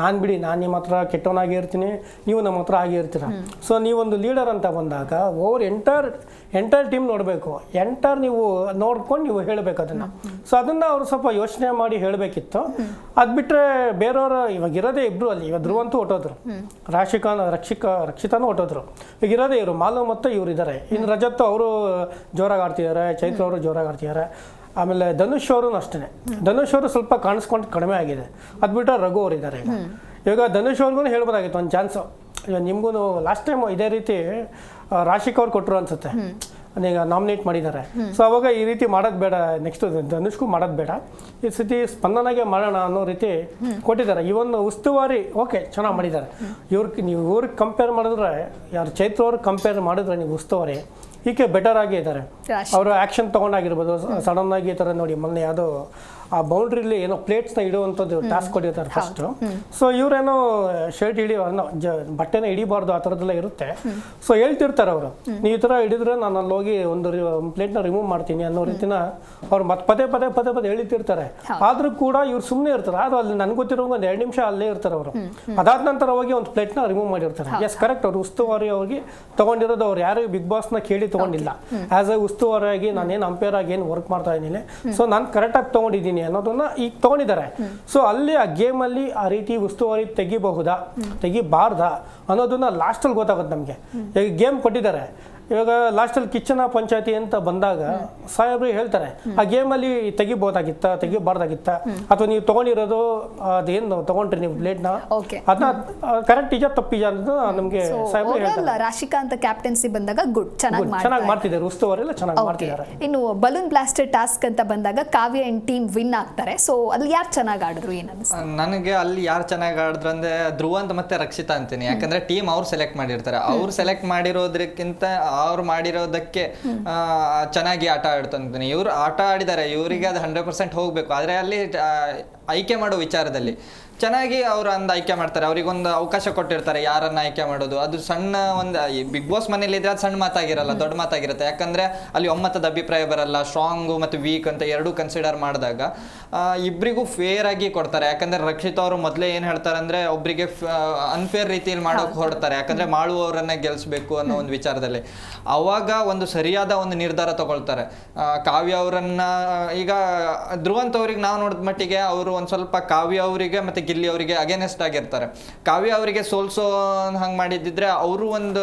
[SPEAKER 3] ನಾನು ಬಿಡಿ. ನಾನು ನಿಮ್ಮ ಹತ್ರ ಕೆಟ್ಟವನಾಗಿ ಇರ್ತೀನಿ. ನೀವು ನಮ್ಮ ಹತ್ರ ಆಗಿ ಇರ್ತೀರ? ಸೊ ನೀವೊಂದು ಲೀಡರ್ ಅಂತ ಬಂದಾಗ ಓವರ್ ಎಂಟರ್ ಎಂಟರ್ ಟೀಮ್ ನೋಡಬೇಕು. ಎಂಟರ್ ನೀವು ನೋಡ್ಕೊಂಡು ನೀವು ಹೇಳಬೇಕು ಅದನ್ನು. ಸೊ ಅದನ್ನು ಅವರು ಸ್ವಲ್ಪ ಯೋಚನೆ ಮಾಡಿ ಹೇಳಬೇಕಿತ್ತು. ಅದು ಬಿಟ್ಟರೆ ಬೇರೆಯವರು ಇವಾಗ ಇರೋದೇ ಇಬ್ಬರು ಅಲ್ಲಿ. ಇವಾಗ ಧ್ರುವಂತೂ ಹೊಟ್ಟೋದ್ರು ರಾಶಿಕಾ ರಕ್ಷಿಕಾ, ರಕ್ಷಿತಾನು ಹೊಟ್ಟೋದ್ರು ಈಗ ಇರೋದೇ ಇವರು. ಮಾಲು ಮತ್ತು ಇವ್ರು ಇದ್ದಾರೆ ಇನ್ನು ರಜತ್ ಅವರು ಜೋರಾಗಿ ಆಡ್ತಿದ್ದಾರೆ ಚೈತ್ರ ಅವರು ಜೋರಾಗಿ ಆಡ್ತಿದ್ದಾರೆ ಆಮೇಲೆ ಧನುಷ್ ಅವರು ಅಷ್ಟೇ ಧನುಷ್ ಅವರು ಸ್ವಲ್ಪ ಕಾಣಿಸ್ಕೊಂಡು ಕಡಿಮೆ ಆಗಿದೆ. ಅದು ಬಿಟ್ಟರೆ ರಘು ಅವರು ಇದ್ದಾರೆ ಈಗ. ಇವಾಗ ಧನುಷ್ ಅವ್ರಿಗೂ ಹೇಳ್ಬೋದಾಗಿತ್ತು ಒಂದು ಚಾನ್ಸು ನಿಮ್ಗೂ ಲಾಸ್ಟ್ ಟೈಮ್ ಇದೇ ರೀತಿ ರಾಶಿಕ್ ಅವ್ರು ಕೊಟ್ಟರು ಅನ್ಸುತ್ತೆ. ನಾಮಿನೇಟ್ ಮಾಡಿದ್ದಾರೆ. ಸೊ ಅವಾಗ ಈ ರೀತಿ ಮಾಡೋದು ಬೇಡ ನೆಕ್ಸ್ಟ್ ಧನುಷ್ಗೂ ಮಾಡೋದು ಬೇಡ. ಈ ಸತಿ ಸ್ಪಂದನಾಗೆ ಮಾಡೋಣ ಅನ್ನೋ ರೀತಿ ಕೊಟ್ಟಿದ್ದಾರೆ. ಇವನ್ ಉಸ್ತುವಾರಿ ಓಕೆ ಚೆನ್ನಾಗಿ ಮಾಡಿದ್ದಾರೆ. ಇವ್ರಿಗೆ ನೀವು ಇವ್ರಿಗೆ ಕಂಪೇರ್ ಮಾಡಿದ್ರೆ ಯಾರು ಚೈತ್ರ ಅವ್ರಿಗೆ ಕಂಪೇರ್ ಮಾಡಿದ್ರೆ ನೀವು ಉಸ್ತುವಾರಿ. ಈಕೆ ಬೆಟರ್ ಆಗಿ ಇದ್ದಾರೆ. ಅವರು ಆ್ಯಕ್ಷನ್ ತೊಗೊಂಡಾಗಿರ್ಬೋದು. ಸಡನ್ ಆಗಿ ಈ ಥರ ನೋಡಿ ಮೊನ್ನೆ ಯಾವುದೋ ಆ ಬೌಂಡ್ರಿಲಿ ಏನೋ ಪ್ಲೇಟ್ಸ್ನ ಇಡುವಂಥದ್ದು ಟಾಸ್ಕ್ ಕೊಟ್ಟಿರ್ತಾರೆ ಫಸ್ಟ್ ಸೊ ಇವರೇನೋ ಶರ್ಟ್ ಹಿಡಿ ಅನ್ನೋ ಜ ಬಟ್ಟೆನ ಹಿಡಿಬಾರ್ದು ಆ ಥರದ್ದೆಲ್ಲ ಇರುತ್ತೆ. ಸೊ ಹೇಳ್ತಿರ್ತಾರೆ ಅವರು ನೀವು ಈ ಥರ ಹಿಡಿದ್ರೆ ನಾನು ಅಲ್ಲಿ ಹೋಗಿ ಒಂದು ಪ್ಲೇಟ್ನ ರಿಮೂವ್ ಮಾಡ್ತೀನಿ ಅನ್ನೋ ರೀತಿನ ಅವ್ರು ಮತ್ತೆ ಪದೇ ಪದೇ ಪದೇ ಪದೇ ಹೇಳಿತಿರ್ತಾರೆ. ಆದ್ರೂ ಕೂಡ ಇವ್ರು ಸುಮ್ಮನೆ ಇರ್ತಾರೆ. ಅದು ಅಲ್ಲಿ ನನ್ಗೆ ಗೊತ್ತಿರೋ ಒಂದು ಎರಡು ನಿಮಿಷ ಅಲ್ಲೇ ಇರ್ತಾರೆ ಅವರು. ಅದಾದ ನಂತರ ಹೋಗಿ ಒಂದು ಪ್ಲೇಟ್ನ ರಿಮೂವ್ ಮಾಡಿರ್ತಾರೆ. ಎಸ್ ಕರೆಕ್ಟ್ ಅವ್ರು ಉಸ್ತುವಾರಿ ಅವ್ರಿಗೆ ತಗೊಂಡಿರೋದು ಅವ್ರು ಯಾರು ಬಿಗ್ ಬಾಸ್ನ ಕೇಳಿ ತಗೊಂಡಿಲ್ಲ. ಆಸ್ ಎ ಉಸ್ತುವಾರಿಯಾಗಿ ನಾನೇನು ಅಂಪೇರ್ ಆಗಿ ಏನು ವರ್ಕ್ ಮಾಡ್ತಾ ಇದ್ದೀನಿ. ಸೊ ನಾನು ಕರೆಕ್ಟಾಗಿ ತಗೊಂಡಿದ್ದೀನಿ ಅನ್ನೋದನ್ನ ಈಗ ತಗೊಂಡಿದ್ದಾರೆ. ಸೊ ಅಲ್ಲಿ ಆ ಗೇಮಲ್ಲಿ ಆ ರೀತಿ ಉಸ್ತುವಾರಿ ತೆಗಿಬಹುದಾ? ತೆಗಿಬಾರ್ದಾ? ಅನ್ನೋದನ್ನ ಲಾಸ್ಟಲ್ಲಿ ಗೊತ್ತಾಗುತ್ತೆ ನಮಗೆ. ಈಗ ಗೇಮ್ ಕೊಟ್ಟಿದ್ದಾರೆ. ಇವಾಗ ಲಾಸ್ಟಲ್ಲಿ ಕಿಚನ ಪಂಚಾಯತಿ ಅಂತ ಬಂದಾಗ ಸಾಹೇಬ್ರು ಹೇಳ್ತಾರೆ ಆ ಗೇಮಲ್ಲಿ ತೆಗಿಬೋದಾಗಿತ್ತ ತೆಗಿಬಾರ್ದಾಗಿತ್ತ? ಅಥವಾ ನೀವು ತಗೊಂಡಿರೋದು ಅದೇನು ತಗೊಂಡ್ರಿ ನೀವು ಬ್ಲೇಡ್ನ
[SPEAKER 1] ಓಕೆ
[SPEAKER 3] ಅದನ್ನ ಕರೆಕ್ಟ್ ಇಜ ತಪ್ಪಿಜ ಅಂತ ನಮಗೆ ಸಾಹೇಬ್ರು ಹೇಳ್ತಾರೆ.
[SPEAKER 1] ರಾಶಿಕಾ ಅಂತ ಕ್ಯಾಪ್ಟನ್ಸಿ ಬಂದಾಗ ಗುಡ್ ಚೆನ್ನಾಗಿ
[SPEAKER 3] ಚೆನ್ನಾಗಿ ಮಾಡ್ತಿದ್ದಾರೆ ಉಸ್ತುವಾರಿ ಎಲ್ಲ ಚೆನ್ನಾಗಿ. ಮಾಡ್ತಿದ್ದಾರೆ.
[SPEAKER 1] ಇನ್ನು ಬಲೂನ್ ಬ್ಲಾಸ್ಟರ್ ಟಾಸ್ಕ್ ಅಂತ ಬಂದಾಗ ಕಾವ್ಯ ಅಂಡ್ ಟೀಮ್ ವಿನ್ ಆಗ್ತಾರೆ. ಸೊ ಅಲ್ಲಿ ಯಾರು ಚೆನ್ನಾಗಿ ಆಡಿದ್ರು ಏನ್
[SPEAKER 2] ನನಗೆ ಅಲ್ಲಿ ಯಾರು ಚೆನ್ನಾಗಿ ಆಡಿದ್ರು ಅಂದ್ರೆ ಧ್ರುವಂತ್ ಮತ್ತೆ ರಕ್ಷಿತಾ ಅಂತೀನಿ. ಯಾಕಂದ್ರೆ ಟೀಮ್ ಅವ್ರು ಸೆಲೆಕ್ಟ್ ಮಾಡಿರ್ತಾರೆ. ಅವ್ರು ಸೆಲೆಕ್ಟ್ ಮಾಡಿರೋದಕ್ಕಿಂತ ಅವ್ರು ಮಾಡಿರೋದಕ್ಕೆ ಚೆನ್ನಾಗಿ ಆಟ ಆಡ್ತಂತೀನಿ ಇವ್ರು ಆಟ ಆಡಿದ್ದಾರೆ ಇವರಿಗೆ ಅದು ಹಂಡ್ರೆಡ್ ಪರ್ಸೆಂಟ್ ಹೋಗ್ಬೇಕು. ಆದ್ರೆ ಅಲ್ಲಿ ಆಯ್ಕೆ ಮಾಡೋ ವಿಚಾರದಲ್ಲಿ ಚೆನ್ನಾಗಿ ಅವ್ರು ಒಂದು ಆಯ್ಕೆ ಮಾಡ್ತಾರೆ. ಅವ್ರಿಗೊಂದು ಅವಕಾಶ ಕೊಟ್ಟಿರ್ತಾರೆ. ಯಾರನ್ನ ಆಯ್ಕೆ ಮಾಡೋದು. ಅದು ಸಣ್ಣ ಒಂದು ಬಿಗ್ ಬಾಸ್ ಮನೇಲಿ ಇದ್ರೆ ಅದು ಸಣ್ಣ ಮಾತಾಗಿರಲ್ಲ ದೊಡ್ಡ ಮಾತಾಗಿರುತ್ತೆ. ಯಾಕಂದ್ರೆ ಅಲ್ಲಿ ಒಮ್ಮತದ ಅಭಿಪ್ರಾಯ ಬರಲ್ಲ. ಸ್ಟ್ರಾಂಗು ಮತ್ತು ವೀಕ್ ಅಂತ ಎರಡೂ ಕನ್ಸಿಡರ್ ಮಾಡಿದಾಗ ಇಬ್ಬರಿಗೂ ಫೇರ್ ಆಗಿ ಕೊಡ್ತಾರೆ. ಯಾಕಂದ್ರೆ ರಕ್ಷಿತ್ ಅವರು ಮೊದಲೇ ಏನು ಹೇಳ್ತಾರೆ ಅಂದ್ರೆ ಒಬ್ಬರಿಗೆ ಅನ್ಫೇರ್ ರೀತಿಯಲ್ಲಿ ಮಾಡೋಕೆ ಹೊರಡ್ತಾರೆ. ಯಾಕಂದ್ರೆ ಮಾಳುವವರನ್ನ ಗೆಲ್ಸ್ಬೇಕು ಅನ್ನೋ ಒಂದು ವಿಚಾರದಲ್ಲಿ. ಅವಾಗ ಒಂದು ಸರಿಯಾದ ಒಂದು ನಿರ್ಧಾರ ತಗೊಳ್ತಾರೆ. ಕಾವ್ಯ ಅವರನ್ನ ಈಗ ಧ್ರುವಂತ ಅವ್ರಿಗೆ ನಾವು ನೋಡಿದ ಮಟ್ಟಿಗೆ ಅವರು ಒಂದು ಸ್ವಲ್ಪ ಕಾವ್ಯ ಅವರಿಗೆ ಮತ್ತೆ ಗಿಲ್ಲಿ ಅವರಿಗೆ ಅಗೇನೆಸ್ಟ್ ಆಗಿರ್ತಾರೆ. ಕಾವ್ಯ ಅವರಿಗೆ ಸೋಲ್ಸೋ ಹಂಗೆ ಮಾಡಿದ್ದಿದ್ರೆ ಅವರು ಒಂದು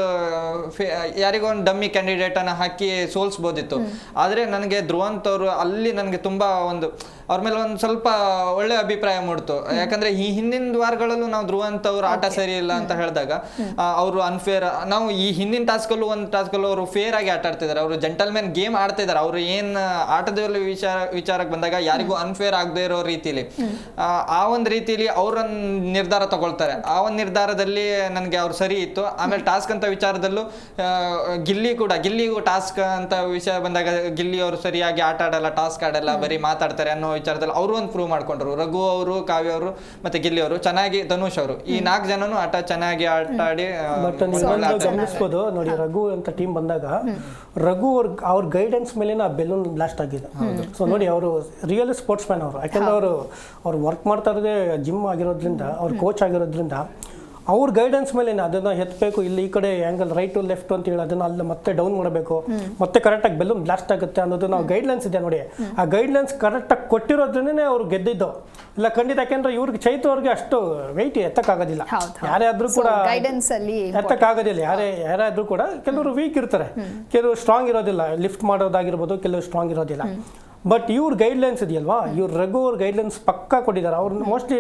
[SPEAKER 2] ಫೆ- ಯಾರಿಗೋ ಒಂದು ಡಮ್ಮಿ ಕ್ಯಾಂಡಿಡೇಟನ್ನು ಅನ್ನ ಹಾಕಿ ಸೋಲ್ಸ್ಬೋದಿತ್ತು. ಆದರೆ ನನಗೆ ಧ್ರುವಂತ್ ಅವರು ಅಲ್ಲಿ ನನಗೆ ತುಂಬ ಒಂದು ಅವ್ರ ಮೇಲೆ ಒಂದು ಸ್ವಲ್ಪ ಒಳ್ಳೆ ಅಭಿಪ್ರಾಯ ಮೂಡ್ತು. ಯಾಕಂದ್ರೆ ಈ ಹಿಂದಿನ ವಾರಗಳಲ್ಲೂ ನಾವು ಧ್ರುವಂತ್ ಅವ್ರ ಆಟ ಸರಿ ಇಲ್ಲ ಅಂತ ಹೇಳಿದಾಗ ಅವರು ಅನ್ಫೇರ್ ನಾವು ಈ ಹಿಂದಿನ ಟಾಸ್ಕಲ್ಲೂ ಒಂದು ಟಾಸ್ಕಲ್ಲೂ ಅವರು ಫೇರ್ ಆಗಿ ಆಟ ಆಡ್ತಿದ್ದಾರೆ ಅವರು ಜೆಂಟಲ್ಮೆನ್ ಗೇಮ್ ಆಡ್ತಿದ್ದಾರೆ ಅವರು ಏನ್ ಆಟದಲ್ಲಿ ವಿಚಾರ ವಿಚಾರಕ್ಕೆ ಬಂದಾಗ ಯಾರಿಗೂ ಅನ್ಫೇರ್ ಆಗದೆ ಇರೋ ರೀತಿಲಿ. ಆ, ಒಂದು ರೀತಿಲಿ ಅವ್ರನ್ನ ನಿರ್ಧಾರ ತಗೊಳ್ತಾರೆ. ಆ ಒಂದು ನಿರ್ಧಾರದಲ್ಲಿ ನನಗೆ ಅವ್ರು ಸರಿ ಇತ್ತು. ಆಮೇಲೆ ಟಾಸ್ಕ್ ಅಂತ ವಿಚಾರದಲ್ಲೂ ಗಿಲ್ಲಿ ಕೂಡ ಗಿಲ್ಲಿಗೂ ಟಾಸ್ಕ್ ಅಂತ ವಿಷಯ ಬಂದಾಗ ಗಿಲ್ಲಿ ಅವರು ಸರಿಯಾಗಿ ಆಟ ಆಡಲ್ಲ ಟಾಸ್ಕ್ ಆಡಲ್ಲ ಬರೀ ಮಾತಾಡ್ತಾರೆ ಅನ್ನೋ ವಿಚಾರದಲ್ಲಿ ಅವರು ಒಂದು ಪ್ರೂವ್ ಮಾಡ್ಕೊಂಡ್ರು. ರಘು ಅವರು ಕಾವ್ಯ ಅವರು ಮತ್ತೆ ಗಿಲ್ಲಿ ಅವರು ಚೆನ್ನಾಗಿ ಧನುಷ್ ಅವರು. ಈ ನಾಲ್ಕು ಜನನು ಆಟ ಚೆನ್ನಾಗಿ ಆಟ ಆಡಿ
[SPEAKER 3] ಬಟ್ ಗಮನಿಸ್ಬೋದು ನೋಡಿ ರಘು ಅಂತ ಟೀಮ್ ಬಂದಾಗ ರಘು ಅವ್ರ ಅವ್ರ ಗೈಡೆನ್ಸ್ ಮೇಲೆ ಆ ಬೆಲೂನ್ ಬ್ಲಾಸ್ಟ್ ಆಗಿದೆ. ಸೊ ನೋಡಿ ಅವರು ರಿಯಲ್ ಸ್ಪೋರ್ಟ್ಸ್ ಮ್ಯಾನ್ ಅವರು. ಯಾಕಂದ್ರೆ ಅವರು ಅವ್ರು ವರ್ಕ್ ಮಾಡ್ತಾ ಇರೋದೇ ಜಿಮ್ ಆಗಿರೋದ್ರಿಂದ ಅವ್ರ ಕೋಚ್ ಆಗಿರೋದ್ರಿಂದ ಅವ್ರ ಗೈಡೆನ್ಸ್ ಮೇಲೆ ಅದನ್ನ ಎತ್ತಬೇಕು ಇಲ್ಲಿ ಈ ಕಡೆ ಆ್ಯಂಗಲ್ ರೈಟ್ ಟು ಲೆಫ್ಟ್ ಅಂತ ಹೇಳಿ ಅದನ್ನ ಅಲ್ಲಿ ಮತ್ತೆ ಡೌನ್ ಮಾಡಬೇಕು. ಮತ್ತೆ ಕರೆಕ್ಟಾಗಿ ಬೆಲೂನ್ ಬ್ಲಾಸ್ಟ್ ಆಗುತ್ತೆ ಅನ್ನೋದು ನಾವು ಗೈಡ್ಲೈನ್ಸ್ ಇದೆ ನೋಡಿ. ಆ ಗೈಡ್ಲೈನ್ಸ್ ಕರೆಕ್ಟಾಗಿ ಕೊಟ್ಟಿರೋದ್ರೇ ಅವ್ರು ಗೆದ್ದಿದ್ದು. ಇಲ್ಲ ಖಂಡಿತ ಯಾಕೆಂದ್ರೆ ಇವ್ರಿಗೆ ಚೈತು ಅವ್ರಿಗೆ ಅಷ್ಟು ವೆಯ್ಟ್ ಎತ್ತಕ್ಕಾಗೋದಿಲ್ಲ. ಯಾರೇ ಆದ್ರೂ ಕೂಡ
[SPEAKER 1] ಗೈಡೆನ್ಸ್ ಅಲ್ಲಿ
[SPEAKER 3] ಎತ್ತಕ್ಕಾಗೋದಿಲ್ಲ. ಯಾರೇ ಯಾರಾದ್ರೂ ಕೂಡ ಕೆಲವರು ವೀಕ್ ಇರ್ತಾರೆ. ಕೆಲವರು ಸ್ಟ್ರಾಂಗ್ ಇರೋದಿಲ್ಲ. ಲಿಫ್ಟ್ ಮಾಡೋದಾಗಿರ್ಬೋದು ಕೆಲವರು ಸ್ಟ್ರಾಂಗ್ ಇರೋದಿಲ್ಲ. ಬಟ್ ಇವ್ರ ಗೈಡ್ಲೈನ್ಸ್ ಇದೆಯಲ್ವಾ? ಇವ್ರ ರಘು ಅವ್ರ ಗೈಡ್ಲೈನ್ಸ್ ಪಕ್ಕಾ ಕೊಟ್ಟಿದ್ದಾರೆ ಅವ್ರು ಮೋಸ್ಟ್ಲಿ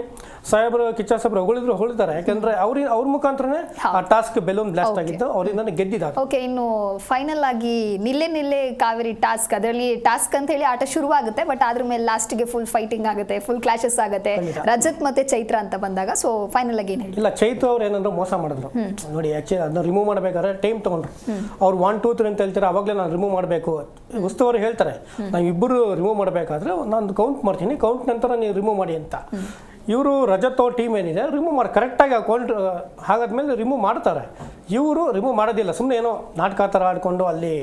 [SPEAKER 3] ಸಾಹೇಬರು ಕಿಚ್ಚ ಸಾಹೇಬ್ರು ಹೊಗಳಿದ್ರು ಹೊಳಿತಾರೆ. ಯಾಕಂದ್ರೆ ಅವ್ರ ಅವ್ರ ಮುಖಾಂತರನೇ ಆ ಟಾಸ್ಕ್ ಬೆಲೂನ್ ಬ್ಲಾಸ್ಟ್ ಆಗಿದ್ದು ಅವರಿಂದನೇ ಗೆದ್ದಿದ್ದಾರೆ.
[SPEAKER 1] ಓಕೆ ಇನ್ನು ಫೈನಲ್ ಆಗಿ ನಿಲ್ಲೆ ನಿಲ್ಲೆ ಕಾವೇರಿ ಟಾಸ್ಕ್ ಅದರಲ್ಲಿ ಟಾಸ್ಕ್ ಅಂತ ಹೇಳಿ ಆಟ ಶುರುವಾಗುತ್ತೆ ಬಟ್ ಅದ್ರ ಮೇಲೆ ಲಾಸ್ಟ್ಗೆ ಫುಲ್ ಫೈಟಿಂಗ್ ಆಗುತ್ತೆ ಫುಲ್ ಕ್ಲಾಶಸ್ ಆಗುತ್ತೆ. ರಜತ್ ಮತ್ತೆ ಚೈತ್ರ ಅಂತ ಬಂದಾಗ ಸೊ ಫೈನಲ್ ಆಗಿ ಏನ್
[SPEAKER 3] ಇಲ್ಲ ಚೈತ್ರ ಅವ್ರು ಏನಂದ್ರೆ ಮೋಸ ಮಾಡಿದ್ರು. ನೋಡಿ ಆಕ್ಚುಲಿ ಅದನ್ನ ರಿಮೂವ್ ಮಾಡ್ಬೇಕಾದ್ರೆ ಟೈಮ್ ತಗೊಂಡ್ರು. ಅವ್ರು ಒನ್ ಟೂ ತ್ರೀ ಅಂತ ಹೇಳ್ತಾರೆ ಅವಾಗಲೇ ನಾನು ರಿಮೂವ್ ಮಾಡಬೇಕು. ಉಸ್ತುವಾರಿ ಹೇಳ್ತಾರೆ. ನಾವು ಇಬ್ಬರು ರಿಮೂವ್ ಮಾಡಬೇಕಾದ್ರೆ ನಾನು ಕೌಂಟ್ ಮಾಡ್ತೀನಿ. ಕೌಂಟ್ ನಂತರ ನೀವು ರಿಮೂವ್ ಮಾಡಿ ಅಂತ. ಇವರು ರಜತ್ ಅವ್ರ ಟೀಮ್ ಏನಿದೆ ರಿಮೂವ್ ಮಾಡಿ ಕರೆಕ್ಟಾಗಿ ಅಕೌಂಟ್ ಹಾಗಾದ್ಮೇಲೆ ರಿಮೂವ್ ಮಾಡ್ತಾರೆ. ಇವರು ರಿಮೂವ್ ಮಾಡೋದಿಲ್ಲ ಸುಮ್ಮನೆ ಏನೋ ನಾಟಕ ಥರ ಆಡ್ಕೊಂಡು ಅಲ್ಲಿ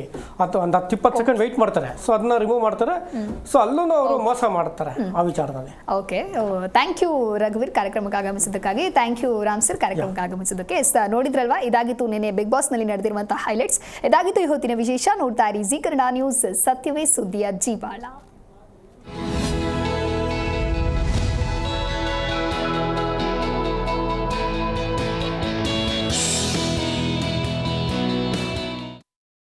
[SPEAKER 3] ಅಥವಾ ಒಂದು ಹತ್ತು ಇಪ್ಪತ್ತು ಸೆಕೆಂಡ್ ವೆಯ್ಟ್ ಮಾಡ್ತಾರೆ. ಸೊ ಅದನ್ನ ರಿಮೂವ್ ಮಾಡ್ತಾರೆ. ಸೊ ಅಲ್ಲೂ ಅವರು ಮೋಸ ಮಾಡ್ತಾರೆ ಆ ವಿಚಾರದಲ್ಲಿ.
[SPEAKER 1] ಓಕೆ ಥ್ಯಾಂಕ್ ಯು ರಘುವೀರ್ ಕಾರ್ಯಕ್ರಮಕ್ಕೆ ಆಗಮಿಸಿದ್ದಕ್ಕಾಗಿ. ಥ್ಯಾಂಕ್ ಯು ರಾಮ್ ಸರ್ ಕಾರ್ಯಕ್ರಮಕ್ಕೆ ಆಗಮಿಸಿದ್ದಕ್ಕೆ. ನೋಡಿದ್ರಲ್ವಾ? ಇದಾಗಿತ್ತು ನಿನ್ನೆ ಬಿಗ್ ಬಾಸ್ನಲ್ಲಿ ನಡೆದಿರುವಂತಹ ಹೈಲೈಟ್ಸ್ ಇದಾಗಿತ್ತು ಈ ಹೊತ್ತಿನ ವಿಶೇಷ ನೋಡ್ತಾ ಇರಿ. ಜಿ ಕನ್ನಡ ನ್ಯೂಸ್ ಸತ್ಯವೇ ಸುದ್ದಿಯ ಜೀವಾಳ.